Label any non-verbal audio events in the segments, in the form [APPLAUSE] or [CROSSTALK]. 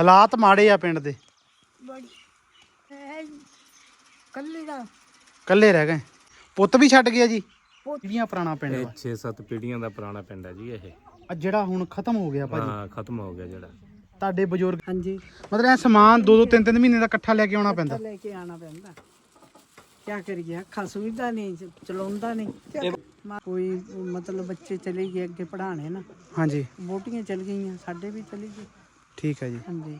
ਹਾਲਾਤ ਮਾੜੇ ਆ ਪਿੰਡ ਦੇ। ਬੜੀ ਕੱਲੇ ਦਾ। ਰਹਿ ਗਏ। ਪੁੱਤ ਵੀ ਛੱਡ ਗਿਆ ਜੀ। ਪੁੱਤ- ਜਿਹੜੀਆਂ ਪੁਰਾਣਾ ਪਿੰਡ ਇਹ ਵਾ 6-7 ਪੀੜ੍ਹੀਆਂ ਦਾ ਪੁਰਾਣਾ ਪਿੰਡ ਹੈ ਜੀ ਇਹ। ਆ ਜਿਹੜਾ ਹੁਣ ਖਤਮ ਹੋ ਗਿਆ ਭਾਜੀ। ਹਾਂ ਖਤਮ ਹੋ ਗਿਆ ਜਿਹੜਾ। ਤੁਹਾਡੇ ਬਜ਼ੁਰਗ ਹਾਂਜੀ। ਮਤਲਬ ਇਹ ਸਮਾਨ ਦੋ ਦੋ ਤਿੰਨ ਤਿੰਨ ਮਹੀਨੇ ਦਾ ਇਕੱਠਾ ਲੈ ਕੇ ਆਉਣਾ ਪੈਂਦਾ। ਲੈ ਕੇ ਆਣਾ ਪੈਂਦਾ। ਕੀ ਕਰੀਏ ਅੱਖਾਂ ਸੁਵਿਧਾ ਨਹੀਂ ਚਲਾਉਂਦਾ ਨਹੀਂ। ਮਾ- ਕੋਈ ਮਤਲਬ ਬੱਚੇ ਚਲੇ ਗਏ ਅੱਗੇ ਪੜਾਣੇ ਨਾ। ਹਾਂਜੀ। ਵੋਟੀਆਂ ਚਲ ਗਈਆਂ ਸਾਡੇ ਵੀ ਚਲੀ ਗਈ ਠੀਕ ਹੈ ਜੀ। ਹਾਂਜੀ।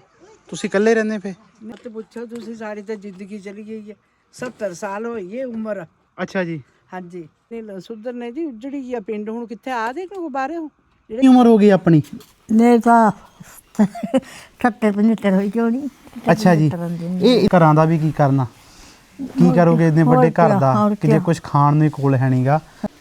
ਤੁਸੀਂ ਇਕੱਲੇ ਰਹਿੰਦੇ ਫੇ ਮੈਂ ਤੇ ਪੁੱਛੋ ਤੁਸੀਂ ਸਾਡੀ ਤਾਂ ਜ਼ਿੰਦਗੀ ਚਲੀ ਗਈ ਹੈ। 70 ਸਾਲ ਹੋਈ ਹੈ ਉਮਰ। ਅੱਛਾ ਜੀ। ਹਾਂਜੀ। ਨਹੀਂ ਲ- ਸੁਧਰਨੇ ਜੀ ਉਜੜੀ ਗਿਆ ਪਿੰਡ। ਹੁਣ ਕਿੱਥੇ ਆ ਦੇ ਕੋ ਬਾਰੇ ਹੋ? ਕਿੰਨੀ ਉਮਰ ਹੋ ਗਈ ਆਪਣੀ? ਨਹੀਂ ਤਾਂ 70 75 ਹੋਈ ਕਿਉਂ ਨਹੀਂ ਅੱਛਾ ਜੀ। ਇਹ ਘਰਾਂ ਦਾ ਵੀ ਕੀ ਕਰਨਾ? ਕੀ ਕਰੋਗੇ ਇੰਨੇ ਵੱਡੇ ਘਰ ਦਾ? ਕਿ ਜੇ ਕੁਝ ਖਾਣ ਨੂੰ ਕੋਲ ਹੈ ਨਹੀਂਗਾ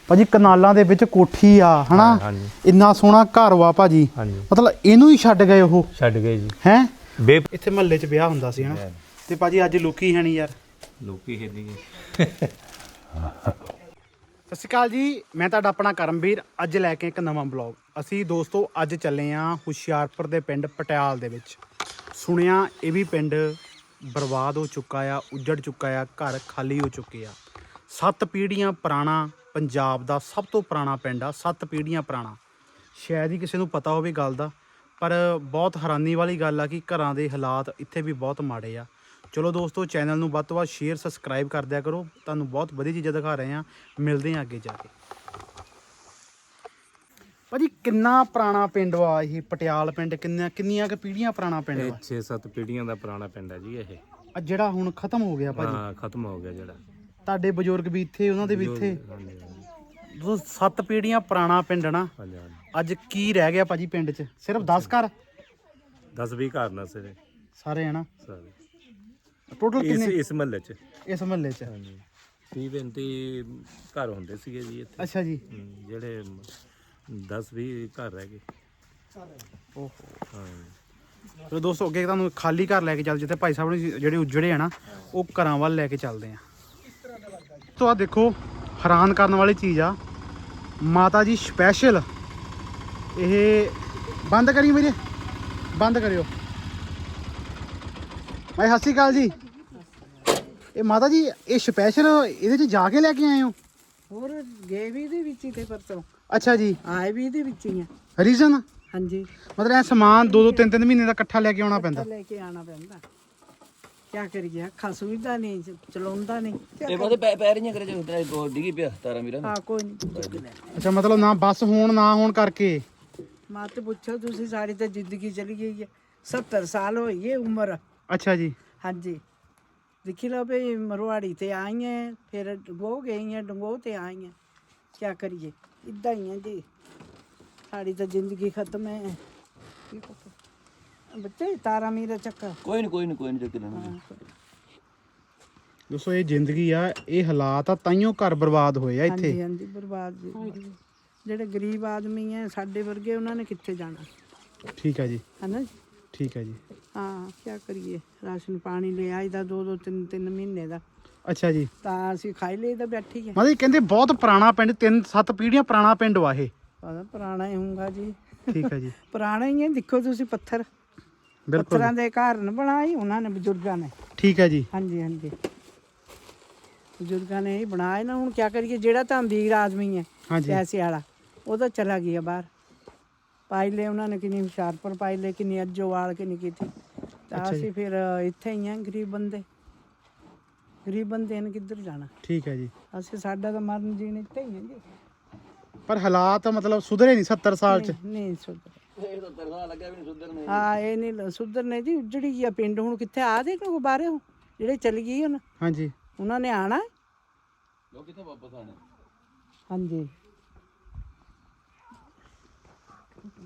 ਭਾਜੀ ਕਨਾਲਾਂ ਦੇ ਵਿੱਚ ਕੋਠੀ ਆ ਹਨਾ? ਹਾਂਜੀ ਇੰਨਾ ਸੋਹਣਾ ਘਰ ਵਾ ਭਾਜੀ। ਹਾਂਜੀ। ਮਤਲਬ ਇਹਨੂੰ ਹੀ ਛੱਡ ਗਏ ਉਹ? ਛੱਡ ਗਏ ਜੀ। ਹੈ? ਬੇ ਇੱਥੇ ਮਹੱਲੇ 'ਚ ਵਿਆਹ ਹੁੰਦਾ ਸੀ ਹਨਾ? ਤੇ ਭਾਜੀ ਅੱਜ ਲੋਕੀ ਹੈ ਨਹੀਂ ਯਾਰ। ਲੋਕੀ ਹੈ ਨਹੀਂ [LAUGHS] ਸਤਿ ਸ਼੍ਰੀ ਅਕਾਲ ਜੀ ਮੈਂ ਤੁਹਾਡਾ ਆਪਣਾ ਕਰਮਵੀਰ ਅੱਜ ਲੈ ਕੇ ਇੱਕ ਨਵਾਂ ਬਲੌਗ। ਅਸੀਂ ਦੋਸਤੋ ਅੱਜ ਚੱਲੇ ਆਂ ਹੁਸ਼ਿਆਰਪੁਰ ਦੇ ਪਿੰਡ ਪਟਿਆਲ ਦੇ ਵਿੱਚ। ਸੁਣਿਆ ਇਹ ਵੀ ਪਿੰਡ ਬਰਬਾਦ ਹੋ ਚੁੱਕਾ ਆ ਉੱਜੜ ਚੁੱਕਾ ਆ ਘਰ ਖਾਲੀ ਹੋ ਚੁੱਕੇ ਆ। ਸੱਤ ਪੀੜ੍ਹੀਆਂ ਪੁਰਾਣਾ ਪੰਜਾਬ ਦਾ ਸਭ ਤੋਂ ਪੁਰਾਣਾ ਪਿੰਡ ਆ ਸੱਤ ਪੀੜ੍ਹੀਆਂ ਪੁਰਾਣਾ। ਸ਼ਾਇਦ ਹੀ ਕਿਸੇ ਨੂੰ ਪਤਾ ਹੋਵੇ ਗੱਲ ਦਾ ਪਰ ਬਹੁਤ ਹੈਰਾਨੀ ਵਾਲੀ ਗੱਲ ਆ ਕਿ ਘਰਾਂ ਦੇ ਹਾਲਾਤ ਇੱਥੇ ਵੀ ਬਹੁਤ ਮਾੜੇ ਆ। ਚਲੋ ਦੋਸਤੋ ਚੈਨਲ ਨੂੰ ਵੱਧ ਤੋਂ ਵੱਧ ਸ਼ੇਅਰ ਸਬਸਕ੍ਰਾਈਬ ਕਰ ਦਿਆ ਕਰੋ। ਤੁਹਾਨੂੰ ਬਹੁਤ ਵਧੀਆ ਚੀਜ਼ਾਂ ਦਿਖਾ ਰਹੇ ਆ। ਮਿਲਦੇ ਆ ਅੱਗੇ ਜਾ ਕੇ। ਭਾਜੀ ਕਿੰਨਾ ਪੁਰਾਣਾ ਪਿੰਡ ਵਾ ਇਹ ਪਟਿਆਲ ਪਿੰਡ? ਕਿੰਨੀਆਂ ਕਿੰਨੀਆਂ ਕੁ ਪੀੜ੍ਹੀਆਂ ਪੁਰਾਣਾ ਪਿੰਡ ਇਹ ਵਾ 6-7 ਪੀੜ੍ਹੀਆਂ ਦਾ ਪੁਰਾਣਾ ਪਿੰਡ ਹੈ ਜੀ ਇਹ। ਆ ਜਿਹੜਾ ਹੁਣ ਖਤਮ ਹੋ ਗਿਆ ਭਾਜੀ। ਹਾਂ ਖਤਮ ਹੋ ਗਿਆ ਜਿਹੜਾ। ਤੁਹਾਡੇ ਬਜ਼ੁਰਗ ਵੀ ਇੱਥੇ ਉਹਨਾਂ ਦੇ ਵੀ ਇੱਥੇ। ਹਾਂਜੀ ਸੱਤ ਪੀੜ੍ਹੀਆਂ ਪੁਰਾਣਾ ਪਿੰਡ ਨਾ ਹਾਂਜੀ ਹਾਂਜੀ। ਅੱਜ ਕੀ ਰਹਿ ਗਿਆ ਭਾਜੀ ਪਿੰਡ 'ਚ? ਸਿਰਫ 10 ਘਰ? 10-20 ਘਰ ਨਾ ਸਿਰੇ। ਸਾਰੇ ਹਨਾ? ਸਾਰੇ। ਟੋਟਲ ਇਸ ਕਿੰਨੇ? ਇਸ ਮਹੱਲੇ 'ਚ। ਇਸ ਮਹੱਲੇ 'ਚ। ਹਾਂਜੀ। 30-35 ਘਰ ਹੁੰਦੇ ਸੀਗੇ ਜੀ ਇੱਥੇ। ਅੱਛਾ ਜੀ। ਹਮ, ਜਿਹੜੇ 10-20 ਘਰ ਰਹਿ ਗਏ। ਓਹੋ। ਹਾਂ ਚਲੋ ਦੋਸਤੋ ਅੱਗੇ ਤੁਹਾਨੂੰ ਖਾਲੀ ਘਰ ਲੈ ਕੇ ਚੱਲ ਜਿੱਥੇ ਭਾਈ ਸਾਹਿਬ ਨੇ ਜਿਹੜੇ ਉਜੜੇ ਆ ਨਾ ਉਹ ਘਰਾਂ ਵੱਲ ਲੈ ਕੇ ਚੱਲਦੇ ਆ। ਤੋ ਆ ਦੇਖੋ ਹੈਰਾਨ ਕਰਨ ਵਾਲੀ ਚੀਜ਼ ਆ। ਮਾਤਾ ਜੀ ਸਪੈਸ਼ਲ ਇਹ ਬੰਦ ਕਰੀ ਵੀਰੇ? ਬੰਦ ਕਰਿਓ। ਮੈਂ ਸਤਿ ਸ਼੍ਰੀ ਅਕਾਲ ਜੀ। ਇਹ ਮਾਤਾ ਜੀ ਇਹ ਸਪੈਸ਼ਲ ਇਹਦੇ ਚ ਜਾ ਕੇ ਲੈ ਕੇ ਆਏ ਹੋ? ਹੋਰ ਗਏ ਵੀ ਇਹਦੇ ਵਿੱਚ ਹੀ ਤੇ ਪਰਸੋਂ। ਅੱਛਾ ਜੀ। ਆਏ ਵੀ ਇਹਦੇ ਵਿੱਚ ਹੀ ਆ। ਰੀਜ਼ਨ ਹਾਂਜੀ। ਮਤਲਬ ਇਹ ਸਮਾਨ ਦੋ ਦੋ ਤਿੰਨ ਤਿੰਨ ਮਹੀਨੇ ਦਾ ਇਕੱਠਾ ਲੈ ਕੇ ਆਉਣਾ ਪੈਂਦਾ। ਲੈ ਕੇ ਆਣਾ ਪੈਂਦਾ। ਕੀ ਕਰੀਏ? ਅੱਖਾਂ ਸੁਵਿਧਾ ਨਹੀਂ ਚ- ਚਲਾਉਂਦਾ ਨਹੀਂ। ਇਹ ਬਾਦੇ ਪੈ ਪੈਰ ਨਹੀਂ ਕਰੇ ਤੇਰਾ ਡਿੱਗੀ ਪਿਆ ਤਾਰਾ ਵੀਰਾ ਹਾਂ ਕੋਈ ਨਹੀਂ ਅੱਛਾ ਮਤਲਬ ਨਾ ਬੱਸ ਹੋਣ ਨਾ ਹੋਣ ਕਰਕੇ? ਮਾਂ ਤੇ ਪੁੱਛੋ ਤੁਸੀਂ ਸਾਡੀ ਤਾਂ ਜ਼ਿੰਦਗੀ ਚਲੀ ਗਈ ਹੈ। 70 ਸਾਲ ਹੋਈ ਹੈ ਉਮਰ। ਅੱਛਾ ਜੀ। ਹਾਂਜੀ। ਦੇਖੀ ਲਓ ਵੀ ਮਰਵਾੜੀ ਤੇ ਆਈਆਂ ਫਿਰ ਡੰਗੋ ਗਈਆਂ ਡੰਗੋ ਤੇ ਆਈਆਂ। ਕੀ ਕਰੀਏ? ਇਦਾਂ ਹੀ ਹੈ ਜੀ। ਸਾਡੀ ਤਾਂ ਜ਼ਿੰਦਗੀ ਖਤਮ ਹੈ। ਕੀ ਪਤਾ ਬੱਚੇ ਤਾਰਾ ਮੇਰਾ ਚੱਕਰ ਕੋਈ ਨਹੀਂ ਕੋਈ ਨਹੀਂ ਕੋਈ ਨਹੀਂ ਚੱਕ ਲੈਣਾ ਦੋਸਤੋ ਇਹ ਜ਼ਿੰਦਗੀ ਆ ਇਹ ਹਾਲਾਤ ਆ ਤਾਈਓ ਘਰ ਬਰਬਾਦ ਹੋਏ ਆ ਇੱਥੇ। ਹਾਂਜੀ ਹਾਂਜੀ ਬਰਬਾਦ ਜੀ। ਜਿਹੜੇ ਗਰੀਬ ਆਦਮੀ ਹੈ ਸਾਡੇ ਵਰਗੇ ਉਹਨਾਂ ਨੇ ਕਿੱਥੇ ਜਾਣਾ? ਠੀਕ ਹੈ ਜੀ। ਹੈ ਜੀ? ਠੀਕ ਹੈ ਜੀ। ਹਾਂ ਕੀ ਕਰੀਏ? ਰਾਸ਼ਨ ਪਾਣੀ ਲੈ ਆਈਦਾ ਦੋ ਦੋ ਤਿੰਨ ਤਿੰਨ ਮਹੀਨੇ ਦਾ। ਅੱਛਾ ਜੀ। ਤਾਂ ਅਸੀਂ ਖਾਈ ਲਈਦਾ ਬੈਠੀ ਮਤਲਬ ਇਹ ਕਹਿੰਦੇ ਬਹੁਤ ਪੁਰਾਣਾ ਪਿੰਡ ਤਿੰਨ ਸੱਤ ਪੀੜ੍ਹੀਆਂ ਪੁਰਾਣਾ ਪਿੰਡ ਵਾ ਇਹ। ਪਤਾ ਪੁਰਾਣਾ ਹੀ ਹੋਊਗਾ ਜੀ। ਠੀਕ ਹੈ ਜੀ। ਪੁਰਾਣਾ ਹੀ ਹੈ ਦੇਖੋ ਤੁਸੀਂ ਪੱਥਰ। ਪੱਥਰਾਂ ਦੇ ਘਰ ਨ ਬਣਾਏ ਉਹਨਾਂ ਨੇ ਬਜ਼ੁਰਗਾਂ ਨੇ। ਠੀਕ ਹੈ ਜੀ। ਹਾਂਜੀ ਹਾਂਜੀ। ਬਜ਼ੁਰਗਾਂ ਨੇ ਹੀ ਬਣਾਏ ਨਾ ਹੁਣ ਕੀ ਕਰੀਏ ਜਿਹੜਾ ਤਾਂ ਅਮੀਰ ਆਦਮੀ ਹੈ ਹਾਂਜੀ। ਪੈਸੇ ਵਾਲਾ ਉਹ ਤਾਂ ਚਲਾ ਗਿਆ ਬਾਹਰ। ਪਾਈ ਲੈ ਉਹਨਾਂ ਨੇ ਕਿੰਨੀ ਹੁਸ਼ਿਆਰਪੁਰ ਪਾਈ ਲੈ ਕਿੰਨੀ ਅੱਜੋਵਾਲ ਕਿੰਨੀ ਕੀਤੀ। ਤਾਂ ਅਸੀਂ ਫਿਰ ਇੱਥੇ ਹੀ ਆ ਗਰੀਬ ਬੰਦੇ। ਗਰੀਬ ਬੰਦੇ ਨੇ ਕਿੱਧਰ ਜਾਣਾ? ਠੀਕ ਹੈ ਜੀ। ਅਸੀਂ ਸਾਡਾ ਤਾਂ ਮਰਨ ਜੀਣ ਇੱਥੇ ਹੀ ਹੈ ਜੀ। ਪਰ ਹਾਲਾਤ ਮਤਲਬ ਸੁਧਰੇ ਨਹੀਂ 70 ਸਾਲ ਚ। ਨਹੀਂ ਸੁਧਰ। ਇਹ ਤਾਂ ਤਰਖਾ ਲੱਗਿਆ ਵੀ ਨਹੀਂ ਸੁਧਰਨੇ ਹਾਂ ਇਹ ਨਹੀਂ ਲ- ਸੁਧਰਨੇ ਜੀ ਉਜੜੀ ਗਿਆ ਪਿੰਡ ਹੁਣ ਕਿੱਥੇ ਆ ਦੇ ਕੋ ਬਾਹਰੇ? ਹੋ ਜਿਹੜੇ ਚਲ ਗਈ ਹੁਣ। ਹਾਂਜੀ। ਉਹਨਾਂ ਨੇ ਆਣਾ? ਲੋਕ ਕਿੱਥੋਂ ਵਾਪਸ ਆਣੇ ਹਾਂਜੀ।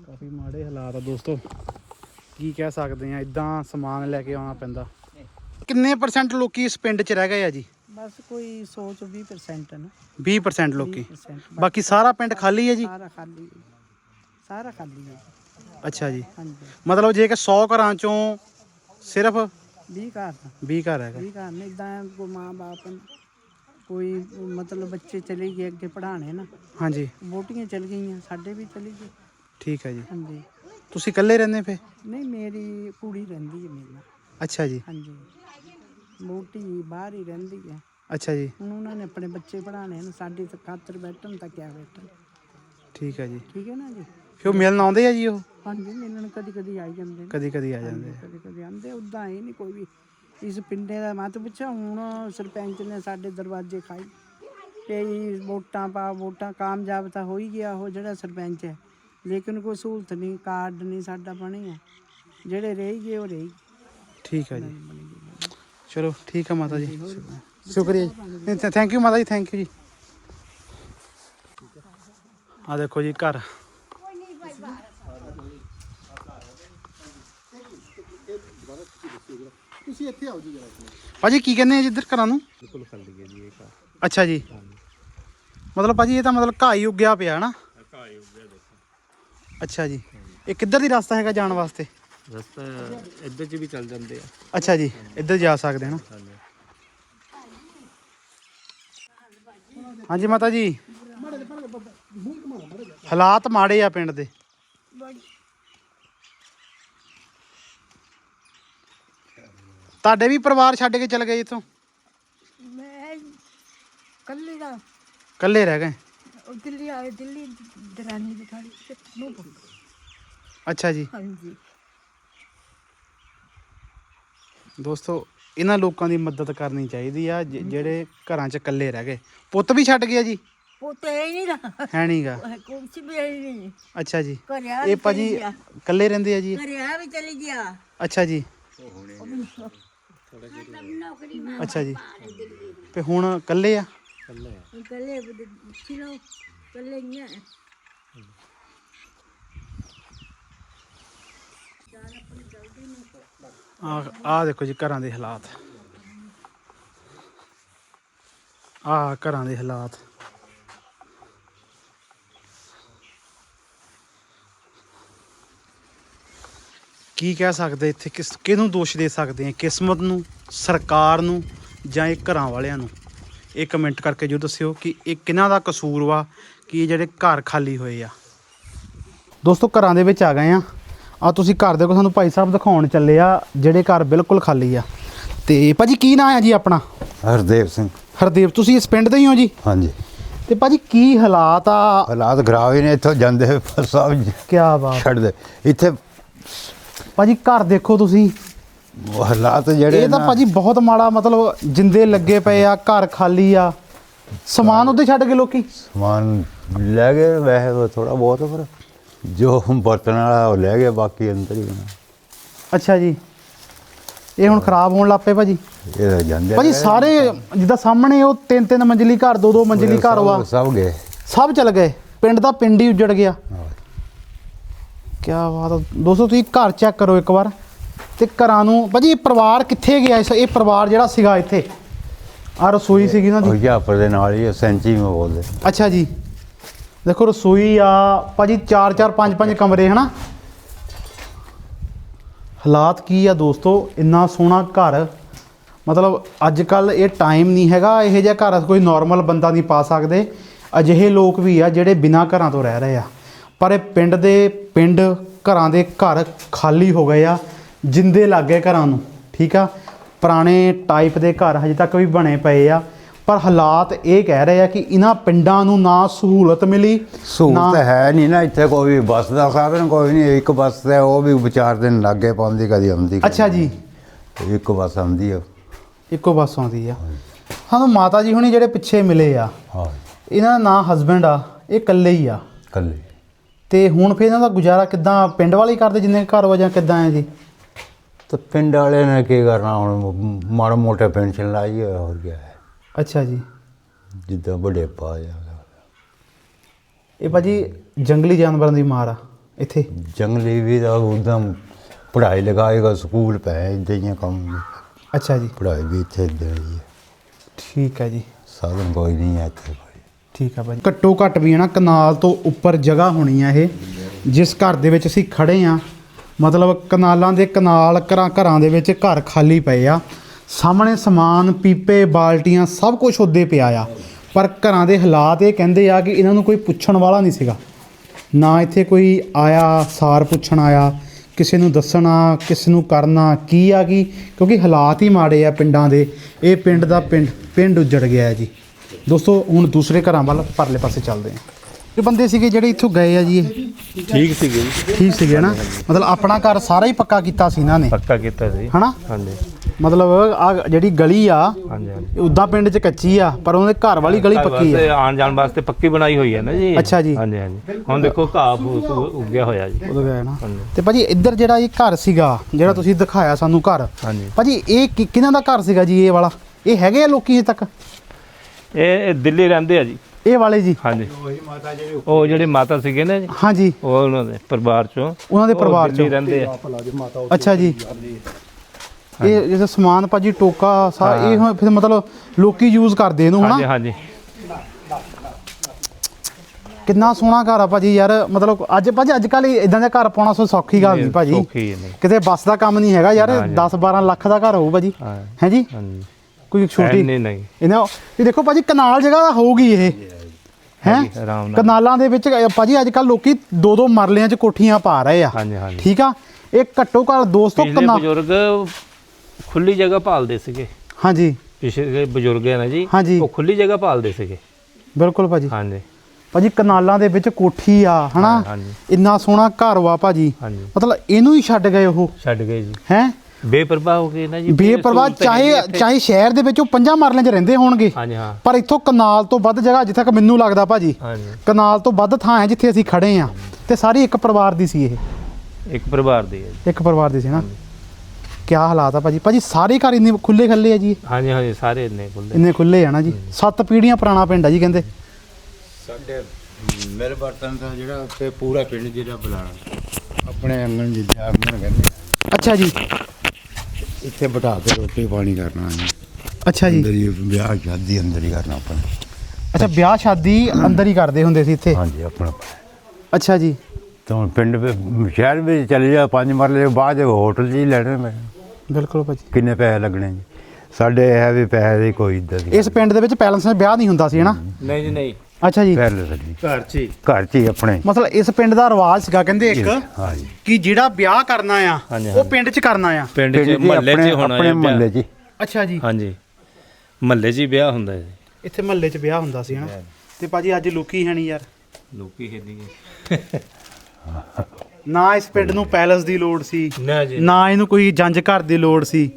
ਕਾਫੀ ਮਾੜੇ ਹਾਲਾਤ ਆ ਦੋਸਤੋ। ਕੀ ਕਹਿ ਸਕਦੇ ਆ ਇਦਾਂ ਸਮਾਨ ਲੈ ਕੇ ਆਉਣਾ ਪੈਂਦਾ। ਕਿੰਨੇ ਪਰਸੈਂਟ ਲੋਕੀ ਇਸ ਪਿੰਡ 'ਚ ਰਹਿ ਗਏ ਆ ਜੀ? ਬਸ ਕੋਈ ਸੋਚ 20% ਹੈ ਨਾ। 20% ਲੋਕੀ। 20% ਬਾਕੀ ਸਾਰਾ ਪਿੰਡ ਖਾਲੀ ਹੈ ਜੀ? ਸਾਰਾ ਖਾਲੀ। ਸਾਰਾ ਖਾਲੀ ਹੈ ਅੱਛਾ ਜੀ। ਹਾਂਜੀ ਮਤਲਬ ਜੇ ਕਿ 100 ਘਰਾਂ ਚੋਂ ਸਿਰਫ 20 ਘਰ ਨੇ 20 ਘਰ ਹੈਗਾ। 20 ਘਰ ਨੇ ਇਦਾਂ ਕੋ ਮਾਂ ਬਾਪ ਨੇ, ਕੋਈ ਮਤਲਬ ਬੱਚੇ ਚਲੇ ਗਏ ਅੱਗੇ ਪੜਾਣੇ ਨਾ। ਹਾਂਜੀ। ਵੋਟੀਆਂ ਚਲ ਗਈਆਂ ਸਾਡੇ ਵੀ ਚਲੀ ਗਈ ਠੀਕ ਹੈ ਜੀ। ਹਾਂਜੀ। ਤੁਸੀਂ ਇਕੱਲੇ ਰਹਿੰਦੇ ਫੇ ਨਹੀਂ ਮੇਰੀ ਕੁੜੀ ਰਹਿੰਦੀ ਹੈ ਮੇਰੇ ਨਾਲ। ਅੱਛਾ ਜੀ। ਹਾਂਜੀ। ਮੋਟੀ ਬਾਹਰ ਹੀ ਰਹਿੰਦੀ ਹੈ। ਅੱਛਾ ਜੀ। ਹੁਣ ਉਹਨਾਂ ਨੇ ਆਪਣੇ ਬੱਚੇ ਪੜਾਣੇ ਨੇ ਸਾਡੇ ਤਾਂ ਖਾਤਰ ਬੈਠਣ ਤਾਂ ਕਿਆ ਬੈਠਣ। ਠੀਕ ਹੈ ਜੀ। ਠੀਕ ਹੈ ਨਾ ਜੀ? ਫਿਰ ਉਹ ਮਿਲਣ ਆਉਂਦੇ ਆ ਜੀ ਉਹ? ਹਾਂਜੀ ਮਿਲਣ ਕਦੀ ਕਦੀ ਆਈ ਜਾਂਦੇ ਨੇ। ਕਦੀ ਕਦੀ ਆ ਜਾਂਦੇ ਆ। ਕਦੀ ਕਦੀ ਆਂਦੇ ਉਦਾਂ ਹੀ ਨਹੀਂ ਕੋਈ ਵੀ ਇਸ ਪਿੰਡੇ ਦਾ ਮਤ ਪੁੱਛਿਆ ਹੁਣ ਸਰਪੰਚ ਨੇ ਸਾਡੇ ਦਰਵਾਜ਼ੇ ਖਾਈ ਤੇ ਇਹ ਵੋਟਾਂ ਪਾ ਵੋਟਾਂ ਕਾਮਯਾਬ ਤਾਂ ਹੋ ਹੀ ਗਿਆ ਉਹ ਜਿਹੜਾ ਸਰਪੰਚ ਹੈ। ਲੇਕਿਨ ਕੋਈ ਸਹੂਲਤ ਨਹੀਂ ਕਾਰਡ ਨਹੀਂ ਸਾਡਾ ਬਣਿਆ। ਜਿਹੜੇ ਰਹਿ ਗਏ ਉਹ ਰਹਿ ਠੀਕ ਹੈ ਜੀ। ਚਲੋ ਠੀਕ ਹੈ ਮਾਤਾ ਜੀ। ਸ਼ੁਕਰੀਆ ਜੀ। ਥੈਂਕ ਯੂ ਮਾਤਾ ਜੀ ਥੈਂਕ ਯੂ ਜੀ। ਆ ਦੇਖੋ ਜੀ ਘਰ। ਤੁਸੀਂ ਇੱਥੇ ਆਓ ਜੀ ਜਰਾ ਭਾਜੀ ਕੀ ਕਹਿੰਦੇ ਆ ਜੀ ਇੱਧਰ ਘਰਾਂ ਨੂੰ? ਬਿਲਕੁਲ ਖਾਲੀ ਹੈ ਜੀ ਇਹ ਘਰ। ਅੱਛਾ ਜੀ। ਮਤਲਬ ਭਾਜੀ ਇਹ ਤਾਂ ਮਤਲਬ ਘਾਹ ਹੀ ਉੱਗਿਆ ਪਿਆ ਨਾ ਘਾਏ ਉੱਗਿਆ ਦੇਖੋ। ਅੱਛਾ ਜੀ। ਇਹ ਕਿੱਧਰ ਦੀ ਰਸਤਾ ਹੈਗਾ ਜਾਣ ਵਾਸਤੇ? ਰਸਤਾ ਇੱਧਰ ਚ ਵੀ ਚੱਲ ਜਾਂਦੇ ਆ। ਅੱਛਾ ਜੀ ਇੱਧਰ ਜਾ ਸਕਦੇ ਹਾਂ ਨਾ ਹਾਂਜੀ। ਹਾਂਜੀ ਮਾਤਾ ਜੀ। ਹਾਲਾਤ ਮਾੜੇ ਆ ਪਿੰਡ ਦੇ। ਤੁਹਾਡੇ ਵੀ ਪਰਿਵਾਰ ਛੱਡ ਕੇ ਚਲ ਗਏ ਇਥੋਂ? ਮੈਂ ਕੱਲੀ ਦਾ। ਇਕੱਲੇ ਰਹਿ ਗਏ? ਉਹ ਦਿੱਲੀ ਆਏ ਦਿੱਲੀ ਦਰਾਨੀ ਦੀ ਥਾਲੀ ਨੂੰ ਅੱਛਾ ਜੀ। ਹਾਂਜੀ। ਦੋਸਤੋ ਇਹਨਾਂ ਲੋਕਾਂ ਦੀ ਮਦਦ ਕਰਨੀ ਚਾਹੀਦੀ ਆ ਜ- ਜਿਹੜੇ ਘਰਾਂ 'ਚ ਇਕੱਲੇ ਰਹਿ ਗਏ। ਪੁੱਤ ਵੀ ਛੱਡ ਗਿਆ ਜੀ? ਪੋਤੇ ਹੀ ਨਹੀਂ ਰਹਾ ਹੈ ਨਹੀਂਗਾ ਕੁਛ ਵੀ ਹੈ ਹੀ ਨਹੀਂ। ਅੱਛਾ ਜੀ। ਘਰਿਆ ਇਹ ਭਾਜੀ ਇਕੱਲੇ ਰਹਿੰਦੇ ਆ ਜੀ? ਘਰਿਆ ਵੀ ਚਲੀ ਗਿਆ। ਅੱਛਾ ਜੀ। ਅੱਛਾ ਜੀ। ਤੇ ਹੁਣ ਇਕੱਲੇ ਆ? ਕੱਲੇ ਆ। ਕੱਲੇ ਚਲੋ ਕੱਲੇ ਨਹੀਂ ਆ ਆ ਦੇਖੋ ਜੀ ਘਰਾਂ ਦੇ ਹਾਲਾਤ। ਆ ਘਰਾਂ ਦੇ ਹਾਲਾਤ। ਕੀ ਕਹਿ ਸਕਦੇ ਇੱਥੇ? ਕਿਸ ਕਿਹਨੂੰ ਦੋਸ਼ ਦੇ ਸਕਦੇ ਆ? ਕਿਸਮਤ ਨੂੰ ਸਰਕਾਰ ਨੂੰ ਜਾਂ ਇਹ ਘਰਾਂ ਵਾਲਿਆਂ ਨੂੰ? ਇਹ ਕਮੈਂਟ ਕਰਕੇ ਜੋ ਦੱਸਿਓ ਕਿ ਇਹ ਕਿਹਨਾਂ ਦਾ ਕਸੂਰ ਵਾ ਕਿ ਇਹ ਜਿਹੜੇ ਘਰ ਖਾਲੀ ਹੋਏ ਆ? ਦੋਸਤੋ ਘਰਾਂ ਦੇ ਵਿੱਚ ਆ ਗਏ ਆ। ਆ ਤੁਸੀਂ ਘਰ ਦੇ ਕੋ ਸਾਨੂੰ ਭਾਈ ਸਾਹਿਬ ਦਿਖਾਉਣ ਚੱਲੇ ਆ ਜਿਹੜੇ ਘਰ ਬਿਲਕੁਲ ਖਾਲੀ ਆ। ਤੇ ਭਾਜੀ ਕੀ ਨਾਂ ਆ ਜੀ ਆਪਣਾ? ਹਰਦੇਵ ਸਿੰਘ। ਹਰਦੇਵ ਤੁਸੀਂ ਇਸ ਪਿੰਡ ਦੇ ਹੀ ਹੋ ਜੀ? ਹਾਂਜੀ। ਤੇ ਭਾਜੀ ਕੀ ਹਾਲਾਤ ਆ? ਹਾਲਾਤ ਖਰਾਬ ਹੀ ਨੇ ਇੱਥੋਂ ਜਾਂਦੇ ਹੋਏ ਪਰ ਸਭ ਕੀ ਬਾਤ। ਛੱਡ ਦੇ ਇੱਥੇ ਭਾਜੀ ਘਰ ਦੇਖੋ ਤੁਸੀਂ। ਉਹ ਹਾਲਾਤ ਜਿਹੜੇ ਇਹ ਤਾਂ ਨਾ, ਭਾਜੀ ਬਹੁਤ ਮਾੜਾ ਮਤਲਬ ਜਿੰਦੇ ਲੱਗੇ ਪਏ ਆ ਘਰ ਖਾਲੀ ਆ। ਸਮਾਨ ਉੱਤੇ ਛੱਡ ਕੇ ਲੋਕੀ? ਸਮਾਨ ਲੈ ਗਏ ਵੈਸੇ ਥੋੜਾ ਬਹੁਤ ਪਰ ਜੋ ਬਰਤਨ ਵਾਲਾ ਉਹ ਲੈ ਗਏ ਬਾਕੀ ਅੰਦਰ ਹੀ ਨੇ। ਅੱਛਾ ਜੀ। ਇਹ ਹੁਣ ਖਰਾਬ ਹੋਣ ਲੱਗ ਪਏ ਭਾਜੀ। ਇਹ ਤਾਂ ਜਾਂਦੇ ਭਾਜੀ ਰਹੇ। ਸਾਰੇ ਜਿੱਦਾਂ ਸਾਹਮਣੇ ਉਹ ਤਿੰਨ ਤਿੰਨ ਮੰਜ਼ਲੀ ਘਰ ਦੋ ਦੋ ਮੰਜ਼ਲੀ ਘਰ ਵਾ। ਸਭ- ਸਭ ਗਏ। ਸਭ ਚਲ ਗਏ। ਪਿੰਡ ਦਾ ਪਿੰਡ ਹੀ ਉੱਜੜ ਗਿਆ। ਕੀ ਬਾਤ ਆ। ਦੋਸਤੋ ਤੁਸੀਂ ਘਰ ਚੈੱਕ ਕਰੋ ਇੱਕ ਵਾਰ। ਤੇ ਘਰਾਂ ਨੂੰ ਭਾਜੀ ਇਹ ਪਰਿਵਾਰ ਕਿੱਥੇ ਗਿਆ ਇਸ ਇਹ ਪਰਿਵਾਰ ਜਿਹੜਾ ਸੀਗਾ ਇੱਥੇ? ਆ ਰਸੋਈ ਸੀਗੀ ਨਾ ਦੀ ਜਾਪਰ ਦੇ ਨਾਲ ਹੀ ਸੈਂਚੀ ਮੇ ਬੋਲਦੇ ਅੱਛਾ ਜੀ। ਦੇਖੋ ਰਸੋਈ ਆ ਭਾਜੀ 4 4 5 5 ਕਮਰੇ ਹਨਾ? ਹਾਲਾਤ ਕੀ ਆ ਦੋਸਤੋ? ਇੰਨਾ ਸੋਹਣਾ ਘਰ। ਮਤਲਬ ਅੱਜ ਕੱਲ ਇਹ ਟਾਈਮ ਨਹੀਂ ਹੈਗਾ। ਇਹੋ ਜਿਹਾ ਘਰ ਕੋਈ ਨਾਰਮਲ ਬੰਦਾ ਨਹੀਂ ਪਾ ਸਕਦੇ। ਅਜਿਹੇ ਲੋਕ ਵੀ ਆ ਜਿਹੜੇ ਬਿਨਾਂ ਘਰਾਂ ਤੋਂ ਰਹਿ ਰਹੇ ਆ। ਪਰ ਇਹ ਪਿੰਡ ਦੇ ਪਿੰਡ ਘਰਾਂ ਦੇ ਘਰ ਖਾਲੀ ਹੋ ਗਏ ਆ ਜਿੰਦੇ ਲੱਗੇ ਘਰਾਂ ਨੂੰ ਠੀਕ ਆ? ਪੁਰਾਣੇ ਟਾਈਪ ਦੇ ਘਰ ਹਜੇ ਤੱਕ ਵੀ ਬਣੇ ਪਏ ਆ ਪਰ ਹਾਲਾਤ ਇਹ ਕਹਿ ਰਹੇ ਆ ਕਿ ਇਹਨਾਂ ਪਿੰਡਾਂ ਨੂੰ ਨਾ ਸਹੂਲਤ ਮਿਲੀ ਸਹੂਲਤ ਹੈ ਨਹੀਂ ਨਾ ਇੱਥੇ ਕੋਈ ਵੀ ਬੱਸ ਦਾ ਸਾਧਨ ਕੋਈ ਨਹੀਂ ਇੱਕ ਬੱਸ ਹੈ ਉਹ ਵੀ ਵਿਚਾਰ ਦਿਨ ਲੱਗੇ ਪਾਉਂਦੀ ਕਦੀ ਆਉਂਦੀ ਅੱਛਾ ਜੀ। ਇੱਕ ਬੱਸ ਆਉਂਦੀ ਹੈ ਇੱਕੋ ਬੱਸ ਆਉਂਦੀ ਆ। ਸਾਨੂੰ ਮਾਤਾ ਜੀ ਹੁਣੀ ਜਿਹੜੇ ਪਿੱਛੇ ਮਿਲੇ ਆ ਹਾਂ। ਇਹਨਾਂ ਦਾ ਨਾਂ ਹਸਬੈਂਡ ਆ ਇਹ ਇਕੱਲੇ ਹੀ ਆ। ਕੱਲੇ ਤੇ ਹੁਣ ਫਿਰ ਇਹਨਾਂ ਦਾ ਗੁਜ਼ਾਰਾ ਕਿੱਦਾਂ? ਪਿੰਡ ਵਾਲੇ ਹੀ ਕਰਦੇ ਜਿੰਨੇ ਘਰ ਵਾ ਜਾਂ ਕਿੱਦਾਂ ਹੈ ਜੀ? ਤਾਂ ਪਿੰਡ ਵਾਲੇ ਨੇ ਕੀ ਕਰਨਾ ਹੁਣ? ਮਾੜਾ ਮੋਟਾ ਪੈਨਸ਼ਨ ਲਾਈ ਹੈ ਹੋਰ ਕੀ ਹੈ। ਅੱਛਾ ਜੀ। ਜਿੱਦਾਂ ਵੱਡੇ ਪਾ ਇਹ ਭਾਜੀ ਜੰਗਲੀ ਜਾਨਵਰਾਂ ਦੀ ਮਾਰ ਆ ਇੱਥੇ? ਜੰਗਲੀ ਵੀ ਦਾ ਉਦਮ ਪੜ੍ਹਾਈ ਲਗਾਏਗਾ ਸਕੂਲ ਪੈ ਇੱਦਾਂ ਕੰਮ। ਅੱਛਾ ਜੀ। ਪੜ੍ਹਾਈ ਵੀ ਇੱਥੇ ਦੇ ਠੀਕ ਹੈ ਜੀ। ਸਾਧਨ ਕੋਈ ਨਹੀਂ ਹੈ ਇੱਥੇ। ਠੀਕ ਆ ਭਾਜੀ। ਘੱਟੋ ਘੱਟ ਵੀ ਹੈ ਨਾ, ਕਨਾਲ ਤੋਂ ਉੱਪਰ ਜਗ੍ਹਾ ਹੋਣੀ ਆ ਇਹ। ਜਿਸ ਘਰ ਦੇ ਵਿੱਚ ਅਸੀਂ ਖੜੇ ਆ, ਮਤਲਬ ਕਨਾਲਾਂ ਦੇ ਕਨਾਲ ਘਰਾਂ ਘਰਾਂ ਦੇ ਵਿੱਚ ਘਰ ਖਾਲੀ ਪਏ ਆ। ਸਾਹਮਣੇ ਸਮਾਨ, ਪੀਪੇ, ਬਾਲਟੀਆਂ ਸਭ ਕੁਝ ਉੱਦੇ ਪਿਆ ਆ। ਪਰ ਘਰਾਂ ਦੇ ਹਾਲਾਤ ਇਹ ਕਹਿੰਦੇ ਆ ਕਿ ਇਹਨਾਂ ਨੂੰ ਕੋਈ ਪੁੱਛਣ ਵਾਲਾ ਨਹੀਂ ਸੀਗਾ। ਨਾ ਇੱਥੇ ਕੋਈ ਆਇਆ, ਸਾਰ ਪੁੱਛਣ ਆਇਆ, ਕਿਸੇ ਨੂੰ ਦੱਸਣਾ, ਕਿਸ ਨੂੰ ਕਰਨਾ, ਕੀ ਆ ਕੀ, ਕਿਉਂਕਿ ਹਾਲਾਤ ਹੀ ਮਾੜੇ ਆ ਪਿੰਡਾਂ ਦੇ। ਇਹ ਪਿੰਡ ਦਾ ਪਿੰਡ ਪਿੰਡ ਉੱਜੜ ਗਿਆ ਹੈ ਜੀ। ਦੋਸਤੋ ਹੁਣ ਦੂਸਰੇ ਘਰਾਂ ਵੱਲ ਪਰਲੇ ਪਾਸੇ ਚੱਲਦੇ ਆ ਇਹ ਬੰਦੇ ਸੀਗੇ ਜਿਹੜੇ ਇੱਥੋਂ ਗਏ ਆ ਜੀ ਇਹ? ਠੀਕ ਸੀਗੇ ਜੀ। ਠੀਕ ਸੀਗੇ ਨਾ? ਮਤਲਬ ਆਪਣਾ ਘਰ ਸਾਰਾ ਹੀ ਪੱਕਾ ਕੀਤਾ ਸੀ ਇਹਨਾਂ ਨੇ? ਪੱਕਾ ਕੀਤਾ ਸੀ। ਹਨਾ? ਹਾਂਜੀ। ਮਤਲਬ ਆ ਜਿਹੜੀ ਗਲੀ ਆ ਹਾਂਜੀ ਹਾਂਜੀ। ਉਦਾਂ ਪਿੰਡ 'ਚ ਕੱਚੀ ਆ ਪਰ ਉਹਦੇ ਘਰ ਵਾਲੀ ਗਲੀ ਪੱਕੀ ਆ? ਆਉਣ ਜਾਣ ਵਾਸਤੇ ਪੱਕੀ ਬਣਾਈ ਹੋਈ ਹੈ ਨਾ ਜੀ। ਅੱਛਾ ਜੀ। ਹਾਂਜੀ ਹਾਂਜੀ। ਹੁਣ ਦੇਖੋ ਘਾਹ ਫੂਸ ਉੱਗਿਆ ਹੋਇਆ ਜੀ। ਉਦੋਂ ਗਏ ਨਾ। ਤੇ ਭਾਜੀ ਇੱਧਰ ਜਿਹੜਾ ਇਹ ਘਰ ਸੀਗਾ ਜਿਹੜਾ ਤੁਸੀਂ ਦਿਖਾਇਆ ਸਾਨੂੰ ਘਰ ਹਾਂਜੀ। ਭਾਜੀ ਇਹ ਕਿਹਨਾਂ ਦਾ ਘਰ ਸੀਗਾ ਜੀ ਇਹ ਵਾਲਾ? ਇਹ ਹੈਗੇ ਆ ਲੋਕੀ ਹਜੇ ਤੱਕ? ਇਹ ਦਿੱਲੀ ਰਹਿੰਦੇ ਆ ਜੀ। ਇਹ ਵਾਲੇ ਜੀ? ਹਾਂਜੀ। ਉਹ ਜਿਹੜੇ ਮਾਤਾ ਸੀਗੇ ਨਾ ਜੀ ਹਾਂਜੀ। ਉਹ ਉਹਨਾਂ ਦੇ ਪਰਿਵਾਰ ਚੋਂ। ਉਹਨਾਂ ਦੇ ਪਰਿਵਾਰ ਚੋਂ। ਰਹਿੰਦੇ ਆ। ਅੱਛਾ ਜੀ। ਇਹ ਜਿਹੜਾ ਸਮਾਨ ਭਾਜੀ ਟੋਕਾ ਸਾ ਇਹ ਫਿਰ ਮਤਲਬ ਲੋਕੀ ਯੂਜ਼ ਕਰਦੇ ਇਹਨੂੰ ਹਾਂਜੀ ਹਨਾ? ਹਾਂਜੀ ਕਿੰਨਾ ਸੋਹਣਾ ਘਰ ਆ ਭਾਜੀ ਯਾਰ ਮਤਲਬ ਅੱਜ ਭਾਜੀ ਅੱਜ ਕੱਲ ਇਦਾਂ ਦਾ ਘਰ ਪਾਉਣਾ ਸੋ ਸੌਖੀ ਗੱਲ ਨਹੀਂ ਭਾਜੀ। ਕਿਤੇ ਬੱਸ ਦਾ ਕੰਮ ਨਹੀਂ ਹੈਗਾ ਯਾਰ ਹਾਂਜੀ। 10 12 ਲੱਖ ਦਾ ਘਰ ਹੋਊ ਭਾਜੀ। ਹੈ ਜੀ? ਹਾਂਜੀ। ਕੋਈ ਛੋਟੀ ਨਹੀਂ। ਨਹੀਂ ਇਹਨਾਂ ਇਹ ਦੇਖੋ ਭਾਜੀ ਕਨਾਲ ਜਗ੍ਹਾ ਦਾ ਹੋਊਗੀ ਇਹ। ਹੈ? ਕਨਾਲਾਂ ਦੇ ਵਿੱਚ ਭਾਜੀ ਅੱਜ ਕੱਲ ਲੋਕੀ ਦੋ ਦੋ ਮਰਲਿਆਂ 'ਚ ਕੋਠੀਆਂ ਪਾ ਰਹੇ ਆ। ਹਾਂਜੀ ਹਾਂਜੀ। ਠੀਕ ਆ? ਇਹ ਘੱਟੋ ਘੱਟ ਦੋਸਤੋ ਕਨਾ ਬਜ਼ੁਰਗ ਖੁੱਲੀ ਜਗ੍ਹਾ ਭਾਲਦੇ ਸੀਗੇ। ਹਾਂਜੀ। ਪਿਛਲੇ ਬਜ਼ੁਰਗ ਹੈ ਨਾ ਜੀ। ਉਹ ਖੁੱਲੀ ਜਗ੍ਹਾ ਭਾਲਦੇ ਸੀਗੇ। ਬਿਲਕੁਲ ਭਾਜੀ। ਹਾਂਜੀ। ਭਾਜੀ ਕਨਾਲਾਂ ਦੇ ਵਿੱਚ ਕੋਠੀ ਆ ਹਨਾ? ਇੰਨਾ ਸੋਹਣਾ ਘਰ ਵਾ ਭਾਜੀ। ਮਤਲਬ ਇਹਨੂੰ ਹੀ ਛੱਡ ਗਏ ਉਹ। ਛੱਡ ਗਏ ਜੀ। ਹੈ? ਬੇਪਰਵਾਹ ਹੋ ਗਏ ਨਾ ਜੀ ਬੇਪਰਵਾਹ ਚਾਹੇ। ਚਾਹੇ ਸ਼ਹਿਰ ਦੇ ਵਿੱਚ ਉਹ ਪੰਜਾਂ ਮਰਲਿਆਂ 'ਚ ਰਹਿੰਦੇ ਹੋਣਗੇ। ਹਾਂਜੀ ਹਾਂ। ਪਰ ਇੱਥੋਂ ਕਨਾਲ ਤੋਂ ਵੱਧ ਜਗ੍ਹਾ ਜਿੱਥੇ ਤੱਕ ਮੈਨੂੰ ਲੱਗਦਾ ਭਾਜੀ ਹਾਂਜੀ। ਕਨਾਲ ਤੋਂ ਵੱਧ ਥਾਂ ਹੈ ਜਿੱਥੇ ਅਸੀਂ ਖੜੇ ਆ ਤੇ ਸਾਰੀ ਇੱਕ ਪਰਿਵਾਰ ਦੀ ਸੀ ਇਹ। ਇੱਕ ਪਰਿਵਾਰ ਦੀ ਹੈ ਇੱਕ ਪਰਿਵਾਰ ਦੀ ਸੀ ਨਾ। ਕੀ ਹਾਲਾਤ ਆ ਭਾਜੀ। ਭਾਜੀ ਸਾਰੇ ਘਰ ਇੰਨੇ ਖੁੱਲੇ ਖੱਲੇ ਆ ਜੀ। ਹਾਂਜੀ ਹਾਂਜੀ ਸਾਰੇ ਇੰਨੇ ਖੁੱਲੇ ਇੰਨੇ ਖੁੱਲੇ ਆ ਨਾ ਜੀ। ਸੱਤ ਪੀੜ੍ਹੀਆਂ ਪੁਰਾਣਾ ਪਿੰਡ ਆ ਜੀ ਕਹਿੰਦੇ। ਸਾਡੇ ਮੇਰੇ ਬਰਤਨ ਦਾ ਜਿਹੜਾ ਉੱਤੇ ਪੂਰਾ ਪਿੰਡ ਜਿਹੜਾ ਬੁਲਾਣਾ ਆਪਣੇ ਅੰਗਣ ਜਿੱਦਾਂ ਅੰਗਣ ਕਹਿੰਦੇ ਅੱਛਾ ਜੀ। ਇੱਥੇ ਬਿਠਾ ਕੇ ਰੋਟੀ ਪਾਣੀ ਕਰਨਾ ਅਸੀਂ। ਅੱਛਾ ਜੀ। ਅੰਦਰ ਹੀ ਵਿਆਹ ਸ਼ਾਦੀ ਅੰਦਰ ਹੀ ਕਰਨਾ ਆਪਣਾ ਅੱਛਾ ਵਿਆਹ ਸ਼ਾਦੀ ਅੰਦਰ ਹੀ ਕਰਦੇ ਹੁੰਦੇ ਸੀ ਇੱਥੇ? ਹਾਂਜੀ ਆਪਣਾ। ਅੱਛਾ ਜੀ। ਤਾਂ ਹੁਣ ਪਿੰਡ ਵਿੱਚ ਸ਼ਹਿਰ ਵਿੱਚ ਚਲੇ ਜਾ ਪੰਜ ਮਰਲੇ ਬਾਅਦ ਹੋਟਲ 'ਚ ਹੀ ਲੈਣੇ ਮੈਂ। ਬਿਲਕੁਲ ਭਾਜੀ। ਕਿੰਨੇ ਪੈਸੇ ਲੱਗਣੇ ਜੀ? ਸਾਡੇ ਇਹ ਵੀ ਪੈਸੇ ਦੀ ਕੋਈ ਇੱਦਾਂ ਦੀ ਇਸ ਪਿੰਡ ਦੇ ਵਿੱਚ ਪੈਲਸ ਵਿੱਚ ਵਿਆਹ ਨਹੀਂ ਹੁੰਦਾ ਸੀ ਹਨਾ? ਨਹੀਂ ਜੀ ਨਹੀਂ। ਅੱਛਾ ਜੀ। ਪੈਸੇ ਸਾਡੀ ਘਰ 'ਚ ਹੀ। ਘਰ 'ਚ ਹੀ ਆਪਣੇ। ਮਤਲਬ ਇਸ ਪਿੰਡ ਦਾ ਰਿਵਾਜ ਸੀਗਾ ਕਹਿੰਦੇ ਇੱਕ ਹਾਂਜੀ ਕਿ ਜਿਹੜਾ ਵਿਆਹ ਕਰਨਾ ਆ ਹਾਂਜੀ, ਉਹ ਹਾਂਜੀ। ਪਿੰਡ 'ਚ ਕਰਨਾ ਆ। ਪਿੰਡ 'ਚ ਮਹੱਲੇ 'ਚ ਆਪਣੇ ਹੋਣਾ ਆਪਣੇ ਹੈ ਮਹੱਲੇ। 'ਚ ਹੀ। ਅੱਛਾ ਜੀ। ਹਾਂਜੀ। ਮਹੱਲੇ 'ਚ ਹੀ ਵਿਆਹ ਹੁੰਦਾ ਹੈ ਜੀ। ਇੱਥੇ ਮਹੱਲੇ 'ਚ ਵਿਆਹ ਹੁੰਦਾ ਸੀ ਹਨਾ? ਤੇ ਭਾਜੀ ਅੱਜ ਲੋਕੀ ਹੈ ਨਹੀਂ ਯਾਰ। ਲੋਕੀ ਹੈ ਨਹੀਂ। [LAUGHS] ਨਾ ਇਸ ਪਿੰਡ ਨੂੰ ਪੈਲਸ ਦੀ ਲੋੜ ਸੀ ਨਾ ਜੀ। ਨਾ ਇਹਨੂੰ ਕੋਈ ਜੰਜ ਘਰ ਦੀ ਲੋੜ ਸੀ।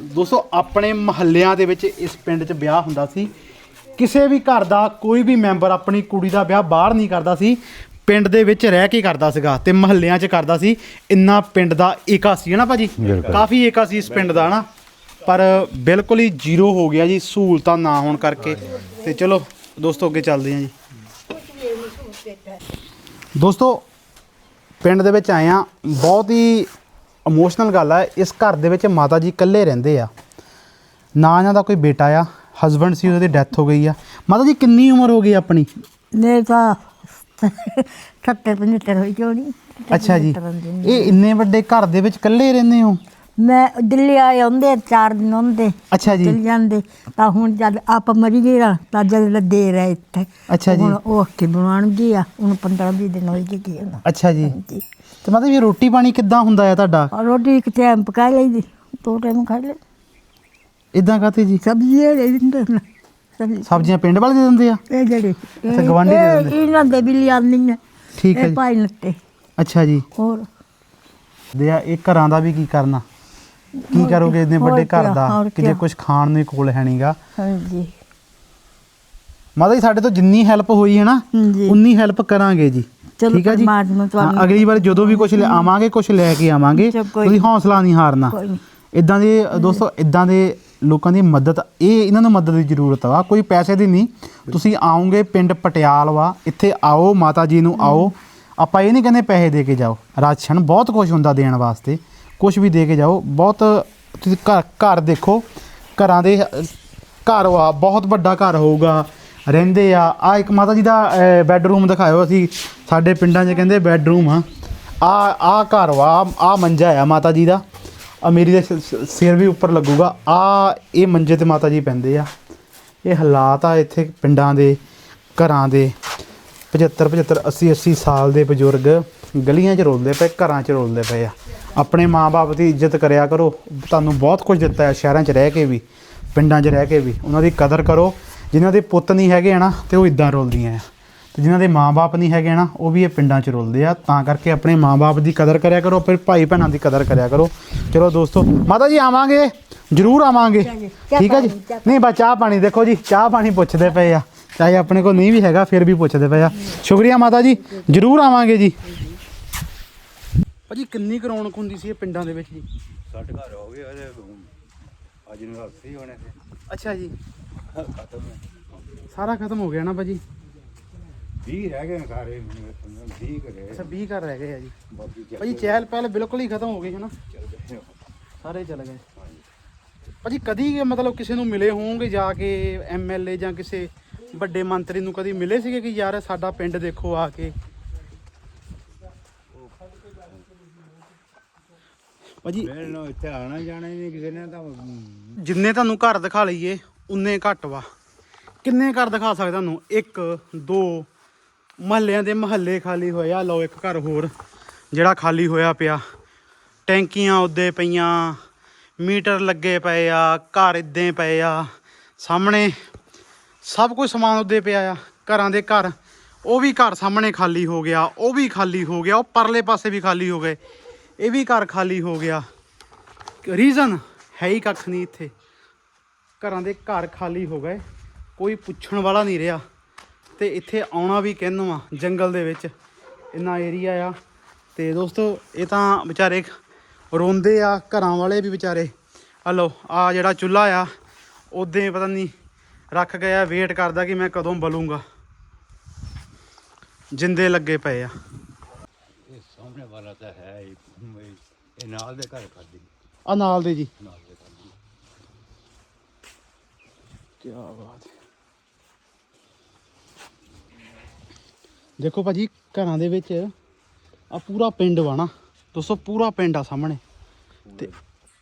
ਦੋਸਤੋ ਆਪਣੇ ਮਹੱਲਿਆਂ ਦੇ ਵਿੱਚ ਇਸ ਪਿੰਡ 'ਚ ਵਿਆਹ ਹੁੰਦਾ ਸੀ। ਕਿਸੇ ਵੀ ਘਰ ਦਾ ਕੋਈ ਵੀ ਮੈਂਬਰ ਆਪਣੀ ਕੁੜੀ ਦਾ ਵਿਆਹ ਬਾਹਰ ਨਹੀਂ ਕਰਦਾ ਸੀ ਪਿੰਡ ਦੇ ਵਿੱਚ ਰਹਿ ਕੇ ਕਰਦਾ ਸੀਗਾ ਤੇ ਮਹੱਲਿਆਂ 'ਚ ਕਰਦਾ ਸੀ। ਇੰਨਾ ਪਿੰਡ ਦਾ ਏਕਾ ਸੀ ਨਾ ਭਾਜੀ। ਕਾਫੀ ਏਕਾ ਸੀ ਇਸ ਪਿੰਡ ਦਾ ਨਾ? ਪਰ ਬਿਲਕੁਲ ਹੀ ਜ਼ੀਰੋ ਹੋ ਗਿਆ ਜੀ ਸਹੂਲਤਾਂ ਨਾ ਹੋਣ ਕਰਕੇ। ਤੇ ਚਲੋ ਦੋਸਤੋ ਅੱਗੇ ਚੱਲਦੇ ਹਾਂ ਜੀ। ਦੋਸਤੋ ਪਿੰਡ ਦੇ ਵਿੱਚ ਆਏ ਆ ਬਹੁਤ ਹੀ ਇਮੋਸ਼ਨਲ ਗੱਲ ਆ ਇਸ ਘਰ ਦੇ ਵਿੱਚ ਮਾਤਾ ਜੀ ਇਕੱਲੇ ਰਹਿੰਦੇ ਆ। ਨਾ ਇਹਨਾਂ ਦਾ ਕੋਈ ਬੇਟਾ ਆ ਹਸਬੰਡ ਸੀ ਉਹਦੀ ਡੈਥ ਹੋ ਗਈ ਆ। ਮਾਤਾ ਜੀ ਕਿੰਨੀ ਉਮਰ ਹੋ ਗਈ ਆਪਣੀ? ਨੇ ਤਾਂ ਸੱਤਰ ਪੰਜਤਰ ਹੋਈ ਕਿਉਂ ਨਹੀਂ ਅੱਛਾ ਜੀ। ਇਹ ਇੰਨੇ ਵੱਡੇ ਘਰ ਦੇ ਵਿੱਚ ਇਕੱਲੇ ਰਹਿੰਦੇ ਹੋ? ਮੈਂ ਦਿੱਲੀ ਆਏ ਹੁੰਦੇ ਚਾਰ ਦਿਨ ਹੁੰਦੇ। ਅੱਛਾ ਜੀ। ਚਲ ਜਾਂਦੇ। ਤਾਂ ਹੁਣ ਜਦ ਆਪ ਮਰੀ ਗਏ ਨਾ ਤਾਂ ਜਦ ਦੇ ਰਹੇ ਇੱਥੇ। ਅੱਛਾ ਜੀ। ਹੁਣ ਉਹ ਕੀ ਬਣਾਉਣ ਗਿਆ ਹੁਣ 15 20 ਦਿਨ ਹੋਈ ਗਏ ਕੀ ਨਾ। ਅੱਛਾ ਜੀ। ਤੇ ਮਾਤਾ ਜੀ ਰੋਟੀ ਪਾਣੀ ਕਿੱਦਾਂ ਹੁੰਦਾ ਆ ਤੁਹਾਡਾ? ਰੋਟੀ ਇੱਕ ਟਾਈਮ ਪਕਾ ਲਈ ਦੋ ਟਾਈਮ ਖਾ ਲੈ ਇਦਾਂ ਕਾਤੇ ਜੀ। ਸਬਜ਼ੀ ਇਹ ਦੇ ਦਿੰਦੇ ਨੇ ਸਬਜ਼ੀ। ਸਬਜ਼ੀਆਂ ਪਿੰਡ ਵਾਲੇ ਦੇ ਦਿੰਦੇ ਆ? ਇਹ ਜਿਹੜੇ ਅੱਛਾ, ਗਵਾਂਢੀ ਦੇ ਇਹ- ਦਿੰਦੇ। ਇਹਨਾਂ ਦੇ ਵੀ ਲਿਆਉਂਦੇ ਨੇ ਠੀਕ ਹੈ ਇਹ ਜੀ। ਪਾਈ ਨੱਤੇ। ਅੱਛਾ ਜੀ। ਹੋਰ? ਦੇ ਆ ਇਹ ਘਰਾਂ ਦਾ ਵੀ ਕੀ ਕਰਨਾ? ਕੀ ਹੋਰ ਕਰੋਗੇ ਇੰਨੇ ਹੋਰ ਵੱਡੇ ਘਰ ਕਿਆ, ਦਾ ਹੋਰ ਕਿ ਜੇ ਕਿਆ। ਕੁਝ ਖਾਣ ਨੂੰ ਹੀ ਕੋਲ ਹੈ ਨਹੀਂਗਾ? ਹਾਂਜੀ। ਮਾਤਾ ਜੀ ਸਾਡੇ ਤੋਂ ਜਿੰਨੀ ਹੈਲਪ ਹੋਈ ਹੈ ਨਾ ਹਾਂਜੀ। ਉਨੀ ਹੈਲਪ ਕਰਾਂਗੇ ਜੀ। ਚਲੋ ਠੀਕ ਹੈ ਜੀ? ਪਰਮਾਤਮਾ ਤੁਹਾਨੂੰ- ਹਾਂ, ਅਗਲੀ ਵਾਰ ਜਦੋਂ ਵੀ ਕੁਝ ਲੈ ਆਵਾਂਗੇ ਕੁਝ ਲੈ ਕੇ ਆਵਾਂਗੇ ਚਲੋ ਕੋਈ- ਤੁਸੀਂ ਹੌਸਲਾ ਨਹੀਂ ਹਾਰਨਾ। ਕੋਈ ਨਹੀਂ। ਇਦਾਂ ਦੇ ਦੋਸਤੋ ਇਦਾਂ ਦੇ ਲੋਕਾਂ ਦੀ ਮਦਦ, ਇਹ ਇਹਨਾਂ ਨੂੰ ਮਦਦ ਦੀ ਜ਼ਰੂਰਤ ਆ। ਕੋਈ ਪੈਸੇ ਦੀ ਨਹੀਂ। ਤੁਸੀਂ ਆਓਗੇ ਪਿੰਡ ਪਟਿਆਲ ਵਾ ਇੱਥੇ ਆਓ, ਮਾਤਾ ਜੀ ਨੂੰ ਆਓ। ਆਪਾਂ ਇਹ ਨਹੀਂ ਕਹਿੰਦੇ ਪੈਸੇ ਦੇ ਕੇ ਜਾਓ। ਰਾਸ਼ਨ ਬਹੁਤ ਕੁਝ ਹੁੰਦਾ ਦੇਣ ਵਾਸਤੇ। ਕੁਝ ਵੀ ਦੇ ਕੇ ਜਾਓ। ਬਹੁਤ ਤੁਸੀਂ ਘਰ ਘਰ ਦੇਖੋ, ਘਰਾਂ ਦੇ, ਘਰ ਵਾ, ਬਹੁਤ ਵੱਡਾ ਘਰ ਹੋਊਗਾ। ਰਹਿੰਦੇ ਆ। ਆ ਇੱਕ ਮਾਤਾ ਜੀ ਦਾ ਬੈੱਡਰੂਮ ਦਿਖਾਇਓ ਅਸੀਂ। ਸਾਡੇ ਪਿੰਡਾਂ 'ਚ ਕਹਿੰਦੇ ਬੈੱਡਰੂਮ ਆ। ਆ ਆ ਘਰ ਵਾ ਆ ਮੰਜਾ ਆ ਮਾਤਾ ਜੀ ਦਾ। ਆ ਮੇਰੀ ਦੇ ਸਿਰ ਵੀ ਉੱਪਰ ਲੱਗੂਗਾ। ਆ, ਇਹ ਮੰਜੇ ਤੇ ਮਾਤਾ ਜੀ ਪੈਂਦੇ ਆ। ਇਹ ਹਾਲਾਤ ਆ ਇੱਥੇ ਪਿੰਡਾਂ ਦੇ, ਘਰਾਂ ਦੇ। 75 75 80 80 ਸਾਲ ਦੇ ਬਜ਼ੁਰਗ ਗਲੀਆਂ 'ਚ ਰੋਲਦੇ ਪਏ, ਘਰਾਂ 'ਚ ਰੋਲਦੇ ਪਏ ਆ। ਆਪਣੇ ਮਾਪੇ ਦੀ ਇੱਜ਼ਤ ਕਰਿਆ ਕਰੋ। ਤੁਹਾਨੂੰ ਬਹੁਤ ਕੁਝ ਦਿੱਤਾ ਹੈ, ਸ਼ਹਿਰਾਂ 'ਚ ਰਹਿ ਕੇ ਵੀ, ਪਿੰਡਾਂ 'ਚ ਰਹਿ ਕੇ ਵੀ। ਉਹਨਾਂ ਦੀ ਕਦਰ ਕਰੋ। ਜਿਨ੍ਹਾਂ ਦੇ ਪੁੱਤ ਨਹੀਂ ਹੈਗੇ ਆ ਨਾ ਤੇ ਉਹ ਇਦਾਂ ਰੋਲਦੀਆਂ ਆ। ਤੇ ਜਿਨ੍ਹਾਂ ਦੇ ਮਾਪੇ ਨਹੀਂ ਹੈਗੇ ਨਾ ਉਹ ਵੀ ਇਹ ਪਿੰਡਾਂ 'ਚ ਰੋਲਦੇ ਆ। ਤਾਂ ਕਰਕੇ ਆਪਣੇ ਮਾਪੇ ਦੀ ਕਦਰ ਕਰਿਆ ਕਰੋ ਫਿਰ ਭਾਈ ਭੈਣਾਂ ਦੀ ਕਦਰ ਕਰਿਆ ਕਰੋ। ਚਲੋ ਦੋਸਤੋ ਮਾਤਾ ਜੀ ਆਵਾਂਗੇ ਜ਼ਰੂਰ ਆਵਾਂਗੇ। ਠੀਕ ਹੈ ਜੀ ਨਹੀਂ ਬਸ ਚਾਹ ਪਾਣੀ ਦੇਖੋ ਜੀ ਚਾਹ ਪਾਣੀ ਪੁੱਛਦੇ ਪਏ ਆ। ਚਾਹੇ ਆਪਣੇ ਕੋਲ ਨਹੀਂ ਵੀ ਹੈਗਾ ਫਿਰ ਵੀ ਪੁੱਛਦੇ ਪਏ ਆ। ਸ਼ੁਕਰੀਆ ਮਾਤਾ ਜੀ ਜ਼ਰੂਰ ਆਵਾਂਗੇ ਜੀ। ਭਾਜੀ ਕਿੰਨੀ ਕੁ ਰੌਣਕ ਹੁੰਦੀ ਸੀ ਇਹ ਪਿੰਡਾਂ ਦੇ ਵਿੱਚ ਜੀ? ਸਾਡੇ ਘਰ ਹੋ ਗਏ ਉਹਦੇ ਅੱਜ ਨੂੰ ਹਫ਼ਤੇ ਹੋਣੇ ਤੇ ਅੱਛਾ ਜੀ। ਖਤਮ ਸਾਰਾ ਖਤਮ ਹੋ ਗਿਆ ਨਾ ਭਾਜੀ? 20 ਰਹਿ ਗਏ ਸਾਰੇ 20 ਕਰੇ ਅੱਛਾ 20 ਘਰ ਰਹਿ ਗਏ ਆ ਜੀ। ਬਾਕੀ ਚੱਲ ਭਾਜੀ ਚਹਿਲ ਪਹਿਲ ਬਿਲਕੁਲ ਹੀ ਖਤਮ ਹੋ ਗਈ ਹੈ ਨਾ? ਗਏ ਸਾਰੇ ਚਲੇ ਗਏ। ਭਾਜੀ ਕਦੀ ਮਤਲਬ ਕਿਸੇ ਨੂੰ ਮਿਲੇ ਹੋਵੋਗੇ ਜਾ ਕੇ ਐਮਐਲਏ ਜਾਂ ਕਿਸੇ ਵੱਡੇ ਮੰਤਰੀ ਨੂੰ ਕਦੀ ਮਿਲੇ ਸੀਗੇ ਕਿ ਯਾਰ ਸਾਡਾ ਪਿੰਡ ਦੇਖੋ ਆ ਕੇ? ਭਾਜੀ ਮਿਲਣ ਨੂੰ ਇੱਥੇ ਆਣਾ ਜਾਣਾ ਹੀ ਨਹੀਂ ਕਿਸੇ ਨੇ ਤਾਂ ਜਿੰਨੇ ਤੁਹਾਨੂੰ ਘਰ ਦਿਖਾ ਲਈਏ ਉਨੇ ਘੱਟ ਵਾ। ਕਿੰਨੇ ਘਰ ਦਿਖਾ ਸਕਦੇ ਤੁਹਾਨੂੰ? 1 2 ਮਹੱਲਿਆਂ ਦੇ ਮਹੱਲੇ ਖਾਲੀ ਹੋਏ ਆ। ਲਓ ਇੱਕ ਘਰ ਹੋਰ, ਜਿਹੜਾ ਖਾਲੀ ਹੋਇਆ ਪਿਆ। ਟੈਂਕੀਆਂ ਉੱਦੇ ਪਈਆਂ, ਮੀਟਰ ਲੱਗੇ ਪਏ ਆ, ਘਰ ਇੱਦਾਂ ਪਏ ਆ। ਸਾਹਮਣੇ ਸਭ ਕੁਝ ਸਮਾਨ ਉੱਦੇ ਪਿਆ ਆ, ਘਰਾਂ ਦੇ ਘਰ। ਉਹ ਵੀ ਘਰ ਸਾਹਮਣੇ ਖਾਲੀ ਹੋ ਗਿਆ, ਉਹ ਵੀ ਖਾਲੀ ਹੋ ਗਿਆ, ਉਹ ਪਰਲੇ ਪਾਸੇ ਵੀ ਖਾਲੀ ਹੋ ਗਏ। ਇਹ ਵੀ ਘਰ ਖਾਲੀ ਹੋ ਗਿਆ। ਰੀਜ਼ਨ ਹੈ ਹੀ ਕੱਖ ਨਹੀਂ ਇੱਥੇ। ਘਰਾਂ ਦੇ ਘਰ ਖਾਲੀ ਹੋ ਗਏ। ਕੋਈ ਪੁੱਛਣ ਵਾਲਾ ਨਹੀਂ ਰਿਹਾ। ਤੇ ਇੱਥੇ ਆਉਣਾ ਵੀ ਕਿੰਨੂੰ ਆ ਜੰਗਲ ਦੇ ਵਿੱਚ। ਇੰਨਾ ਏਰੀਆ ਆ। ਤੇ ਦੋਸਤੋ ਇਹ ਤਾਂ ਵਿਚਾਰੇ ਰੋਂਦੇ ਆ ਘਰਾਂ ਵਾਲੇ ਵੀ ਵਿਚਾਰੇ। ਆ ਲਓ ਆ ਜਿਹੜਾ ਚੁੱਲ੍ਹਾ ਆ ਉਦੋਂ ਪਤਾ ਨਹੀਂ ਰੱਖ ਗਿਆ ਵੇਟ ਕਰਦਾ ਕਿ ਮੈਂ ਕਦੋਂ ਬਲੂੰਗਾ। ਜਿੰਦੇ ਲੱਗੇ ਪਏ ਆ। ਇਹ ਸਾਹਮਣੇ ਵਾਲਾ ਤਾਂ ਹੈ ਹੀ ਇਹ ਨਾਲ ਦੇ ਘਰ ਖਾਦੀ ਆ ਨਾਲ ਦੇ ਜੀ। ਨਾਲ ਦੇ ਖਾਦੀ ਕੀ ਬਾਤ ਹੈ। ਦੇਖੋ ਭਾਜੀ ਘਰਾਂ ਦੇ ਵਿੱਚ ਆ ਪੂਰਾ ਪਿੰਡ ਵਾ ਨਾ। ਦੋਸਤੋ ਪੂਰਾ ਪਿੰਡ ਆ ਸਾਹਮਣੇ। ਤੇ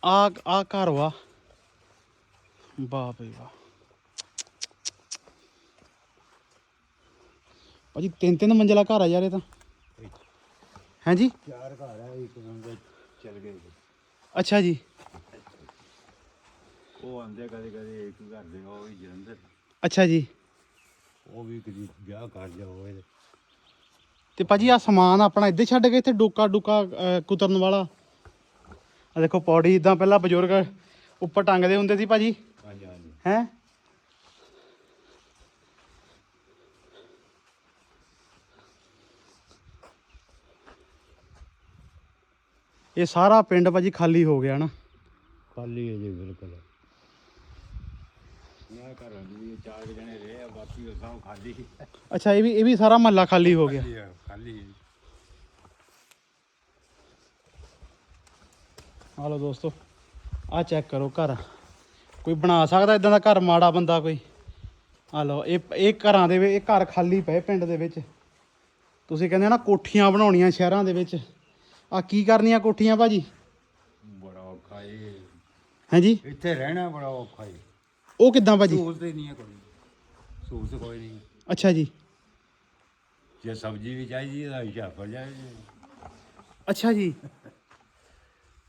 ਆ ਆ ਘਰ ਵਾ। ਬਈ ਵਾਹ ਭਾਜੀ ਤਿੰਨ ਤਿੰਨ ਮੰਜ਼ਲਾ ਘਰ ਆ ਯਾਰ ਇਹ ਤਾਂ। ਹੈ ਜੀ? ਚਾਰ ਘਰ ਆ ਇੱਕ ਬੰਦੇ ਚਲ ਗਏ ਅੱਛਾ ਜੀ। ਉਹ ਆਂਦੇ ਕਦੇ ਕਦੇ ਇੱਕ ਘਰ ਦੇ ਉਹ ਵੀ ਜਲੰਧਰ। ਅੱਛਾ ਜੀ। ਉਹ ਵੀ ਕਦੀ ਵਿਆਹ ਕਰ ਜਾ ਹੋਏ ਤੇ ਭਾਜੀ ਆ ਸਮਾਨ ਆਪਣਾ ਇੱਥੇ ਛੱਡ ਕੇ ਇੱਥੇ ਡੋਕਾ ਡੁਕਾ ਕੁਤਰਨ ਵਾਲਾ। ਆ ਦੇਖੋ ਪੌੜੀ ਇਦਾਂ ਪਹਿਲਾਂ ਬਜ਼ੁਰਗ ਉੱਪਰ ਟੰਗਦੇ ਹੁੰਦੇ ਸੀ ਭਾਜੀ। ਹਾਂਜੀ ਹਾਂਜੀ। ਹੈ? ਇਹ ਸਾਰਾ ਪਿੰਡ ਭਾਜੀ ਖਾਲੀ ਹੋ ਗਿਆ ਨਾ। ਖਾਲੀ ਹੈ ਜੀ ਬਿਲਕੁਲ। ਨਾ ਘਰ ਵੀ ਚਾਰ ਕੁ ਜਣੇ ਰਹੇ ਆ ਬਾਕੀ ਉਹ ਸਭ ਖਾਲੀ। ਅੱਛਾ ਇਹ ਵੀ ਇਹ ਵੀ ਸਾਰਾ ਮਹੱਲਾ ਖਾਲੀ ਹੋ ਗਿਆ? ਖਾਲੀ ਆ, ਖਾਲੀ ਹੈ। ਆ ਲਓ ਦੋਸਤੋ ਆ ਚੈੱਕ ਕਰੋ ਘਰ। ਕੋਈ ਬਣਾ ਸਕਦਾ ਇਦਾਂ ਦਾ ਘਰ ਮਾੜਾ ਬੰਦਾ ਕੋਈ? ਆ ਲਓ ਇਹ ਇਹ ਘਰਾਂ ਦੇ ਵਿੱਚ ਇਹ ਘਰ ਖਾਲੀ ਪਏ ਪਿੰਡ ਦੇ ਵਿੱਚ। ਤੁਸੀਂ ਕਹਿੰਦੇ ਨਾ ਕੋਠੀਆਂ ਬਣਾਉਣੀਆਂ ਸ਼ਹਿਰਾਂ ਦੇ ਵਿੱਚ। ਆ ਕੀ ਕਰਨੀਆਂ ਕੋਠੀਆਂ ਭਾਜੀ? ਬੜਾ ਔਖਾ ਇਹ। ਹਾਂਜੀ ਇੱਥੇ ਰਹਿਣਾ ਬੜਾ ਔਖਾ ਹੈ ਉਹ ਕਿੱਦਾਂ ਭਾਜੀ? ਸਹੂਲਤ ਹੀ ਨਹੀਂ ਹੈ ਕੋਈ। ਸਹੂਲਤ ਕੋਈ ਨਹੀਂ ਅੱਛਾ ਜੀ। ਜੇ ਸਬਜ਼ੀ ਵੀ ਚਾਹੀਦੀ ਹੈ ਤਾਂ ਹਿਸਾਬ ਜਾਏ ਅੱਛਾ ਜੀ।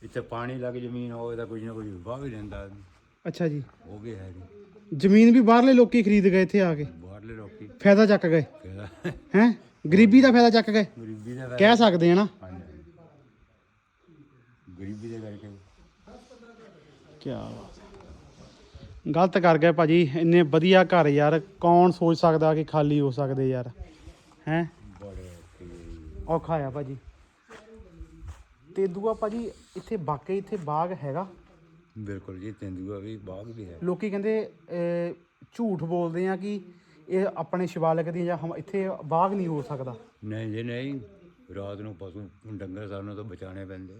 ਇੱਥੇ ਪਾਣੀ ਲੱਗ ਜ਼ਮੀਨ ਹੋਵੇ ਤਾਂ ਕੁਝ ਨਾ ਕੁਝ ਵਾਹ ਵੀ ਲੈਂਦਾ ਅੱਛਾ ਜੀ। ਹੈ ਨਹੀਂ ਜ਼ਮੀਨ ਵੀ ਬਾਹਰਲੇ ਲੋਕੀ ਖਰੀਦ ਗਏ ਇੱਥੇ ਆ ਕੇ। ਬਾਹਰਲੇ ਲੋਕੀ। ਫਾਇਦਾ ਚੱਕ ਗਏ। ਕਿਹਦਾ ਹੈ? ਗਰੀਬੀ ਦਾ ਫਾਇਦਾ ਚੱਕ ਗਏ। ਗਰੀਬੀ ਦਾ ਕਹਿ ਸਕਦੇ ਆ ਨਾ। ਹਾਂਜੀ। ਗਰੀਬੀ ਦੇ ਕਰਕੇ। ਕੀ ਬਾਤ। ਹੈ ਗਲਤ ਕਰ ਗਏ ਭਾਜੀ ਇੰਨੇ ਵਧੀਆ ਘਰ ਯਾਰ ਕੌਣ ਸੋਚ ਸਕਦਾ ਕਿ ਖਾਲੀ ਹੋ ਸਕਦੇ ਯਾਰ? ਹੈ? ਔਖੇ ਔਖਾ ਆ ਭਾਜੀ। ਤੇ ਦੂਆ ਭਾਜੀ ਇੱਥੇ ਵਾਕਈ ਇੱਥੇ ਬਾਗ ਹੈਗਾ? ਬਿਲਕੁਲ ਜੀ ਤੇਂਦੂਆ ਵੀ ਬਾਗ ਵੀ ਹੈ। ਲੋਕੀ ਕਹਿੰਦੇ ਅਹ, ਝੂਠ ਬੋਲਦੇ ਆ ਕਿ ਇਹ ਆਪਣੇ ਸ਼ਿਵਾਲਿਕ ਦੀ ਜਾਂ ਹਮ ਇੱਥੇ ਬਾਗ ਨਹੀਂ ਹੋ ਸਕਦਾ। ਨਹੀਂ ਜੀ ਨਹੀਂ। ਰਾਤ ਨੂੰ ਪਸ਼ੂ ਡੰਗਰ ਸਾਨੂੰ ਤਾਂ ਬਚਾਣੇ ਪੈਂਦੇ।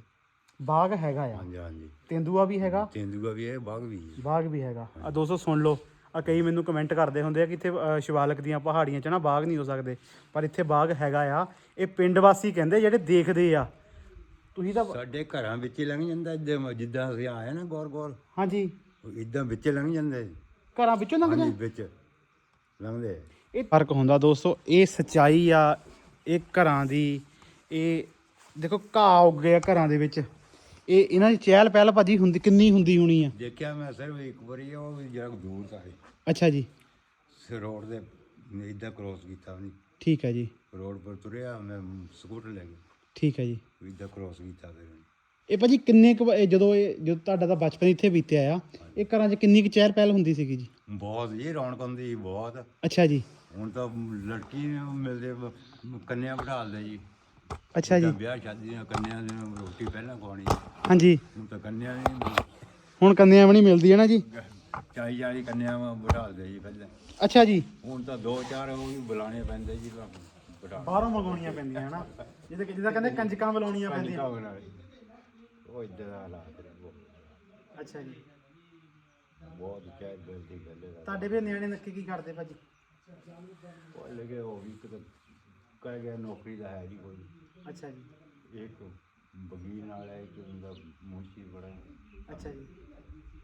ਬਾਗ ਹੈਗਾ ਆ। ਹਾਂਜੀ ਹਾਂਜੀ। ਤੇਂਦੂਆ ਵੀ ਹੈਗਾ। ਤੇਂਦੂਆ ਵੀ ਹੈ ਬਾਗ ਵੀ ਹੈ। ਬਾਗ ਵੀ ਹੈਗਾ। ਆ ਦੋਸਤੋ ਸੁਣ ਲਓ ਆ ਕਈ ਮੈਨੂੰ ਕਮੈਂਟ ਕਰਦੇ ਹੁੰਦੇ ਆ ਕਿ ਇੱਥੇ ਅ, ਸ਼ਿਵਾਲਿਕ ਦੀਆਂ ਪਹਾੜੀਆਂ 'ਚ ਨਾ ਬਾਗ ਨਹੀਂ ਹੋ ਸਕਦੇ ਪਰ ਇੱਥੇ ਬਾਗ ਹੈਗਾ ਆ। ਇਹ ਪਿੰਡ ਵਾਸੀ ਕਹਿੰਦੇ ਜਿਹੜੇ ਦੇਖਦੇ ਆ। ਤੁਸੀਂ ਤਾਂ ਸਾਡੇ ਘਰਾਂ ਵਿੱਚ ਹੀ ਲੰਘ ਜਾਂਦਾ ਜਿੱਦਾਂ ਜਿੱਦਾਂ ਅਸੀਂ ਆਏ ਨਾ ਗੌਰ ਗੌਰ ਹਾਂਜੀ ਇਦਾਂ ਵਿੱਚ ਲੰਘ ਜਾਂਦੇ। ਘਰਾਂ ਵਿੱਚੋਂ ਲੰਘ ਹਾਂਜੀ ਵਿੱਚ। ਲੰਘਦੇ। ਇਹ ਫ਼ਰਕ ਹੁੰਦਾ ਦੋਸਤੋ ਇਹ ਸਚਾਈ ਆ ਇਹ ਘਰਾਂ ਦੀ ਇਹ ਦੇਖੋ ਘਾਹ ਉੱਗ ਗਿਆ ਘਰਾਂ ਦੇ ਵਿੱਚ। ਇਹ ਇਹਨਾਂ ਦੀ ਚਹਿਲ ਪਹਿਲ ਭਾਜੀ ਹੁੰਦੀ ਕਿੰਨੀ ਹੁੰਦੀ ਹੋਣੀ ਆ? ਦੇਖਿਆ ਮੈਂ ਸਿਰਫ ਇੱਕ ਵਾਰੀ ਉਹ ਵੀ ਜਰਾ ਦੂਰ ਹੈ। ਅੱਛਾ ਜੀ। ਰੋਡ ਦੇ ਇਦਾਂ ਕ੍ਰੋਸ ਕੀਤਾ ਉਹਨੇ। ਠੀਕ ਹੈ ਜੀ। ਰੋਡ ਪਰ ਤੁਰਿਆ ਮੈਂ ਸਕੂਟਰ ਲੈ ਗਿਆ। ਠੀਕ ਹੈ ਜੀ। ਇਦਾਂ ਕ੍ਰੋਸ ਕੀਤਾ ਫਿਰ ਉਹਨੇ। ਇਹ ਭਾਜੀ ਕਿੰਨੇ ਕੁ ਵ- ਇਹ ਜਦੋਂ ਇਹ ਜਦੋਂ ਤੁਹਾਡਾ ਤਾਂ ਬਚਪਨ ਇੱਥੇ ਬੀਤਿਆ ਆ ਇਹ ਘਰਾਂ 'ਚ ਕਿੰਨੀ ਕੁ ਚਹਿਲ ਪਹਿਲ ਹੁੰਦੀ ਸੀਗੀ ਜੀ? ਬਹੁਤ ਜੀ ਰੌਣਕ ਹੁੰਦੀ ਸੀ, ਬਹੁਤ। ਅੱਛਾ ਜੀ। ਹੁਣ ਤਾਂ ਲੜਕੀ ਨੂੰ ਮਿਲਦੇ ਬ- ਕੰਨਿਆ ਬਿਠਾ ਲਦੇ ਜੀ। ਅੱਛਾ ਜੀ। ਵਿਆਹ ਸ਼ਾਦੀ ਦੀਆਂ ਕੰਨਿਆ ਨੂੰ ਰੋਟੀ ਪਹਿਲਾਂ ਖਵਾਉਣੀ। ਹਾਂਜੀ। ਹੁਣ ਤਾਂ ਕੰਨਿਆ ਨਹੀਂ ਹੁਣ ਕੰਨਿਆਂ ਵੀ ਨਹੀਂ ਮਿਲਦੀ ਹੈ ਨਾ ਜੀ? ਚਾਈ ਚਾਈ ਕੰਨਿਆ ਬਿਠਾ ਲਦੇ ਜੀ ਪਹਿਲਾਂ। ਅੱਛਾ ਜੀ। ਹੁਣ ਤਾਂ ਦੋ ਚਾਰ ਉਹ ਵੀ ਬੁਲਾਣੇ ਪੈਂਦੇ ਜੀ ਬਿਠਾ ਬਾਹਰੋਂ ਮੰਗਾਉਣੀਆਂ ਪੈਂਦੀਆਂ ਹਨਾ ਜਿਹਦੇ ਜਿਹਦਾ ਕਹਿੰਦੇ ਕੰਜਕਾਂ ਬੁਲਾਉਣੀਆਂ ਪੈਂਦੀਆਂ। ਉਹ ਇਦਾਂ ਦਾ ਹਾਲਾਤ ਨੇ ਬਹੁਤ- ਅੱਛਾ ਜੀ। ਬਹੁਤ ਕਹਿ ਦਿਲ ਦੀ ਗੱਲ ਹੈ ਤੁਹਾਡੇ ਵੀ ਨਿਆਣੇ ਨੱਕੇ ਕੀ ਕਰਦੇ ਭਾਜੀ? ਉਹ ਲਗੇ ਉਹ ਵੀ ਕਿਤੇ ਕਹਿ ਗਿਆ ਨੌਕਰੀ ਦਾ ਹੈ ਜੀ ਕੋਈ। ਅੱਛਾ ਜੀ। ਇੱਕ ਬਗੀਰ ਨਾਲ ਹੈ ਕਿ ਉਹਦਾ ਮੁੰਸ਼ੀ ਬੜਾ। ਅੱਛਾ ਜੀ।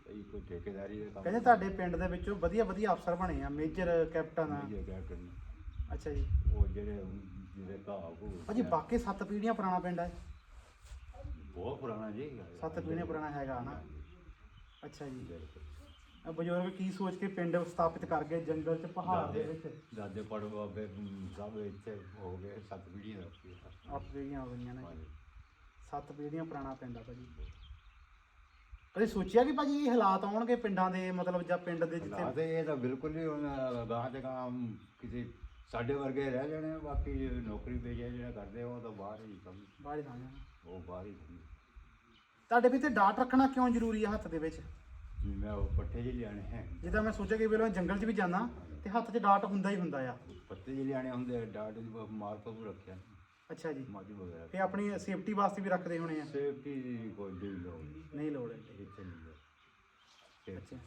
ਇਹ ਕੋਈ ਠੇਕੇਦਾਰੀ ਦਾ ਕੰਮ ਕਹਿੰਦੇ ਤੁਹਾਡੇ ਪਿੰਡ ਦੇ ਵਿੱਚੋਂ ਵਧੀਆ ਵਧੀਆ ਅਫਸਰ ਬਣੇ ਆ ਮੇਜਰ ਕੈਪਟਨ ਆ। ਇਹ ਕਿਆ ਕਰਨਾ ਅੱਛਾ ਜੀ। ਉਹ ਜਿਹੜੇ ਜਿਹੜੇ ਘਾਹ ਘੂ ਭਾਜੀ ਬਾਕੀ ਸੱਤ ਪੀੜ੍ਹੀਆਂ ਪੁਰਾਣਾ ਪਿੰਡ ਹੈ? ਬਹੁਤ ਪੁਰਾਣਾ ਜੀ। ਸੱਤ ਪੀੜ੍ਹੀਆਂ ਪੁਰਾਣਾ ਹੈਗਾ ਨਾ ਅੱਛਾ ਜੀ। ਬਜ਼ੁਰਗ ਕੀ ਸੋਚ ਕੇ ਪਿੰਡ ਸਥਾਪਿਤ ਕਰ ਗਏ ਜੰਗਲ 'ਚ ਪਹਾੜ ਦੇ ਵਿੱਚ? ਦਾਦੇ ਪੜ ਬਾਬੇ ਅਮ, ਸਭ ਇੱਥੇ ਹੋ ਗਏ ਸੱਤ ਪੀੜ੍ਹੀਆਂ ਦਾ ਸੀ। ਅੱਠ ਪੀੜ੍ਹੀਆਂ ਹੋ ਗਈਆਂ ਨੇ ਸੱਤ ਪੀੜ੍ਹੀਆਂ ਪੁਰਾਣਾ ਪਿੰਡ ਆ ਭਾਜੀ। ਕਦੇ ਸੋਚਿਆ ਕਿ ਭਾਜੀ ਇਹ ਹਾਲਾਤ ਆਉਣਗੇ ਪਿੰਡਾਂ ਦੇ ਮਤਲਬ ਜਾਂ ਪਿੰਡ ਦੇ ਜਿੱਥੇ ਹਾਲਾਤ ਇਹ ਤਾਂ ਬਿਲਕੁਲ ਹੀ ਹੁਣ ਗਾਂ ਤੇ ਗਾਂ ਕਿਸੇ ਸਾਡੇ ਵਰਗੇ ਰਹਿ ਜਾਣੇ ਆ, ਬਾਕੀ ਨੌਕਰੀ ਪੇਸ਼ਾ ਜਿਹੜਾ ਕਰਦੇ ਆ, ਉਹ ਤਾਂ ਬਾਹਰ ਹੀ ਕੰਮ ਬਾਹਰ ਹੀ ਥਾਂ ਉਹ ਬਾਹਰ ਹੀ ਕੰਮ। ਤੁਹਾਡੇ ਵੀ ਤੇ ਡਾਟ ਰੱਖਣਾ ਕਿਉਂ ਜ਼ਰੂਰੀ ਆ ਹੱਥ ਦੇ ਵਿੱਚ? ਮੈਂ ਉਹ ਪੱਠੇ ਜਿਹੇ ਲਿਆਣੇ ਹੈ। ਜਿੱਦਾਂ ਮੈਂ ਸੋਚਿਆ ਕਿ ਵੇਲੇ ਜੰਗਲ 'ਚ ਵੀ ਜਾਣਾ ਤੇ ਹੱਥ 'ਚ ਡਾਟ ਹੁੰਦਾ ਹੀ ਹੁੰਦਾ ਆ। ਪੱਤੇ ਜਿਹੇ ਲਿਆਣੇ ਹੁੰਦੇ ਆ, ਡਾਟ ਦੀ ਮਾਰ ਤੋਂ ਵੀ ਰੱਖਿਆ। ਅੱਛਾ ਜੀ। ਮਾਜੂ ਵਗੈਰਾ। ਤੇ ਆਪਣੀ ਸੇਫਟੀ ਵਾਸਤੇ ਵੀ ਰੱਖਦੇ ਹੋਣੇ ਆ। ਸੇਫਟੀ ਦੀ ਕੋਈ ਦੀ ਲੋੜ। ਨਹੀਂ, ਨਹੀਂ ਲੋੜ ਹੈ। ਇੱਥੇ ਨਹੀਂ ਲੋੜ। ਤੇ ਅੱਛਾ।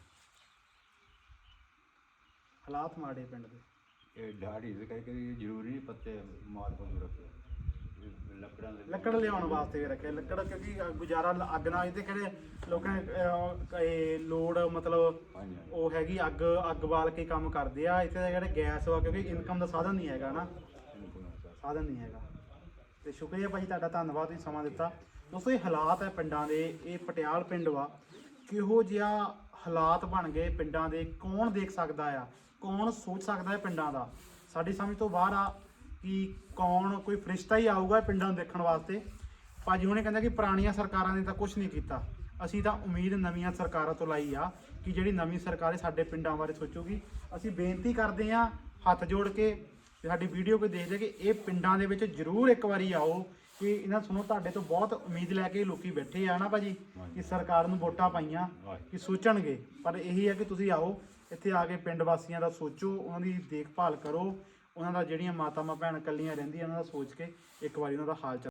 ਹਾਲਾਤ ਮਾੜੇ ਪਿੰਡ ਦੇ। ਇਹ ਢਾੜੀ ਦੇ ਕਰਕੇ ਜ਼ਰੂਰੀ ਨਹੀਂ ਪੱਤੇ ਮਾਰ ਤੋਂ ਵੀ ਰੱਖੇ। ਇਹ ਲੱਕੜਾਂ ਦੇ ਲੱਕੜ ਲਿਆਉਣ ਵਾਸਤੇ ਰੱਖਿਆ ਲੱਕੜ ਕਿਉਂਕਿ ਗੁਜ਼ਾਰਾ ਲ- ਅੱਗ ਨਾਲ ਇਹਦੇ ਕਿਹੜੇ ਲੋਕਾਂ ਨੇ ਇਹ ਲੋੜ ਮਤਲਬ ਹਾਂਜੀ ਹਾਂਜੀ। ਉਹ ਹੈਗੀ ਅੱਗ ਅੱਗ ਬਾਲ ਕੇ ਕੰਮ ਕਰਦੇ ਆ। ਇੱਥੇ ਦਾ ਜਿਹੜੇ ਗੈਸ ਵਾ ਕਿਉਂਕਿ ਇਨਕਮ ਦਾ ਸਾਧਨ ਨਹੀਂ ਹੈਗਾ ਨਾ। ਨਾ। ਸਾਧਨ। ਨਹੀਂ ਹੈਗਾ। ਤੇ ਸ਼ੁਕਰੀਆ ਭਾਜੀ ਤੁਹਾਡਾ ਧੰਨਵਾਦ ਤੁਸੀਂ ਸਮਾਂ ਦਿੱਤਾ। ਦੋਸਤੋ ਇਹ ਹਾਲਾਤ ਹੈ ਪਿੰਡਾਂ ਦੇ ਇਹ ਪਟਿਆਲ ਪਿੰਡ ਵਾ। ਕਿਹੋ ਜਿਹਾ ਹਾਲਾਤ ਬਣ ਗਏ ਪਿੰਡਾਂ ਦੇ? ਕੌਣ ਦੇਖ ਸਕਦਾ ਆ? ਕੌਣ ਸੋਚ ਸਕਦਾ ਹੈ ਪਿੰਡਾਂ ਦਾ? ਸਾਡੀ ਸਮਝ ਤੋਂ ਬਾਹਰ ਆ ਕਿ ਕੌਣ ਕੋਈ ਫਰਿਸ਼ਤਾ ਹੀ ਆਊਗਾ ਪਿੰਡਾਂ ਨੂੰ ਦੇਖਣ ਵਾਸਤੇ। ਭਾਜੀ ਹੁਣੇ ਕਹਿੰਦਾ ਕਿ ਪੁਰਾਣੀਆਂ ਸਰਕਾਰਾਂ ਨੇ ਤਾਂ ਕੁਝ ਨਹੀਂ ਕੀਤਾ। ਅਸੀਂ ਤਾਂ ਉਮੀਦ ਨਵੀਆਂ ਸਰਕਾਰਾਂ ਤੋਂ ਲਾਈ ਆ ਕਿ ਜਿਹੜੀ ਨਵੀਂ ਸਰਕਾਰ ਹੈ ਸਾਡੇ ਪਿੰਡਾਂ ਬਾਰੇ ਸੋਚੂਗੀ। ਅਸੀਂ ਬੇਨਤੀ ਕਰਦੇ ਹਾਂ ਹੱਥ ਜੋੜ ਕੇ ਸਾਡੀ ਵੀਡੀਓ ਕੋਈ ਦੇਖਦੇ ਕਿ ਇਹ ਪਿੰਡਾਂ ਦੇ ਵਿੱਚ ਜ਼ਰੂਰ ਇੱਕ ਵਾਰੀ ਆਓ ਕਿ ਇਹਨਾਂ ਸੁਣੋ ਤੁਹਾਡੇ ਤੋਂ ਬਹੁਤ ਉਮੀਦ ਲੈ ਕੇ ਲੋਕੀ ਬੈਠੇ ਆ ਨਾ ਭਾਜੀ ਕਿ ਸਰਕਾਰ ਨੂੰ ਵੋਟਾਂ ਪਾਈਆਂ ਕਿ ਸੋਚਣਗੇ। ਪਰ ਇਹੀ ਹੈ ਕਿ ਤੁਸੀਂ ਆਓ ਇੱਥੇ ਆ ਕੇ ਪਿੰਡ ਵਾਸੀਆਂ ਦਾ ਸੋਚੋ ਉਹਨਾਂ ਦੀ ਦੇਖਭਾਲ ਕਰੋ ਉਹਨਾਂ ਦਾ ਜਿਹੜੀਆਂ ਮਾਤਾਵਾਂ ਭੈਣ ਕੱਲੀਆਂ ਰਹਿੰਦੀਆਂ, ਉਹਨਾਂ ਦਾ ਸੋਚ ਕੇ ਇੱਕ ਵਾਰੀ ਉਹਨਾਂ ਦਾ ਹਾਲ ਚਾਲ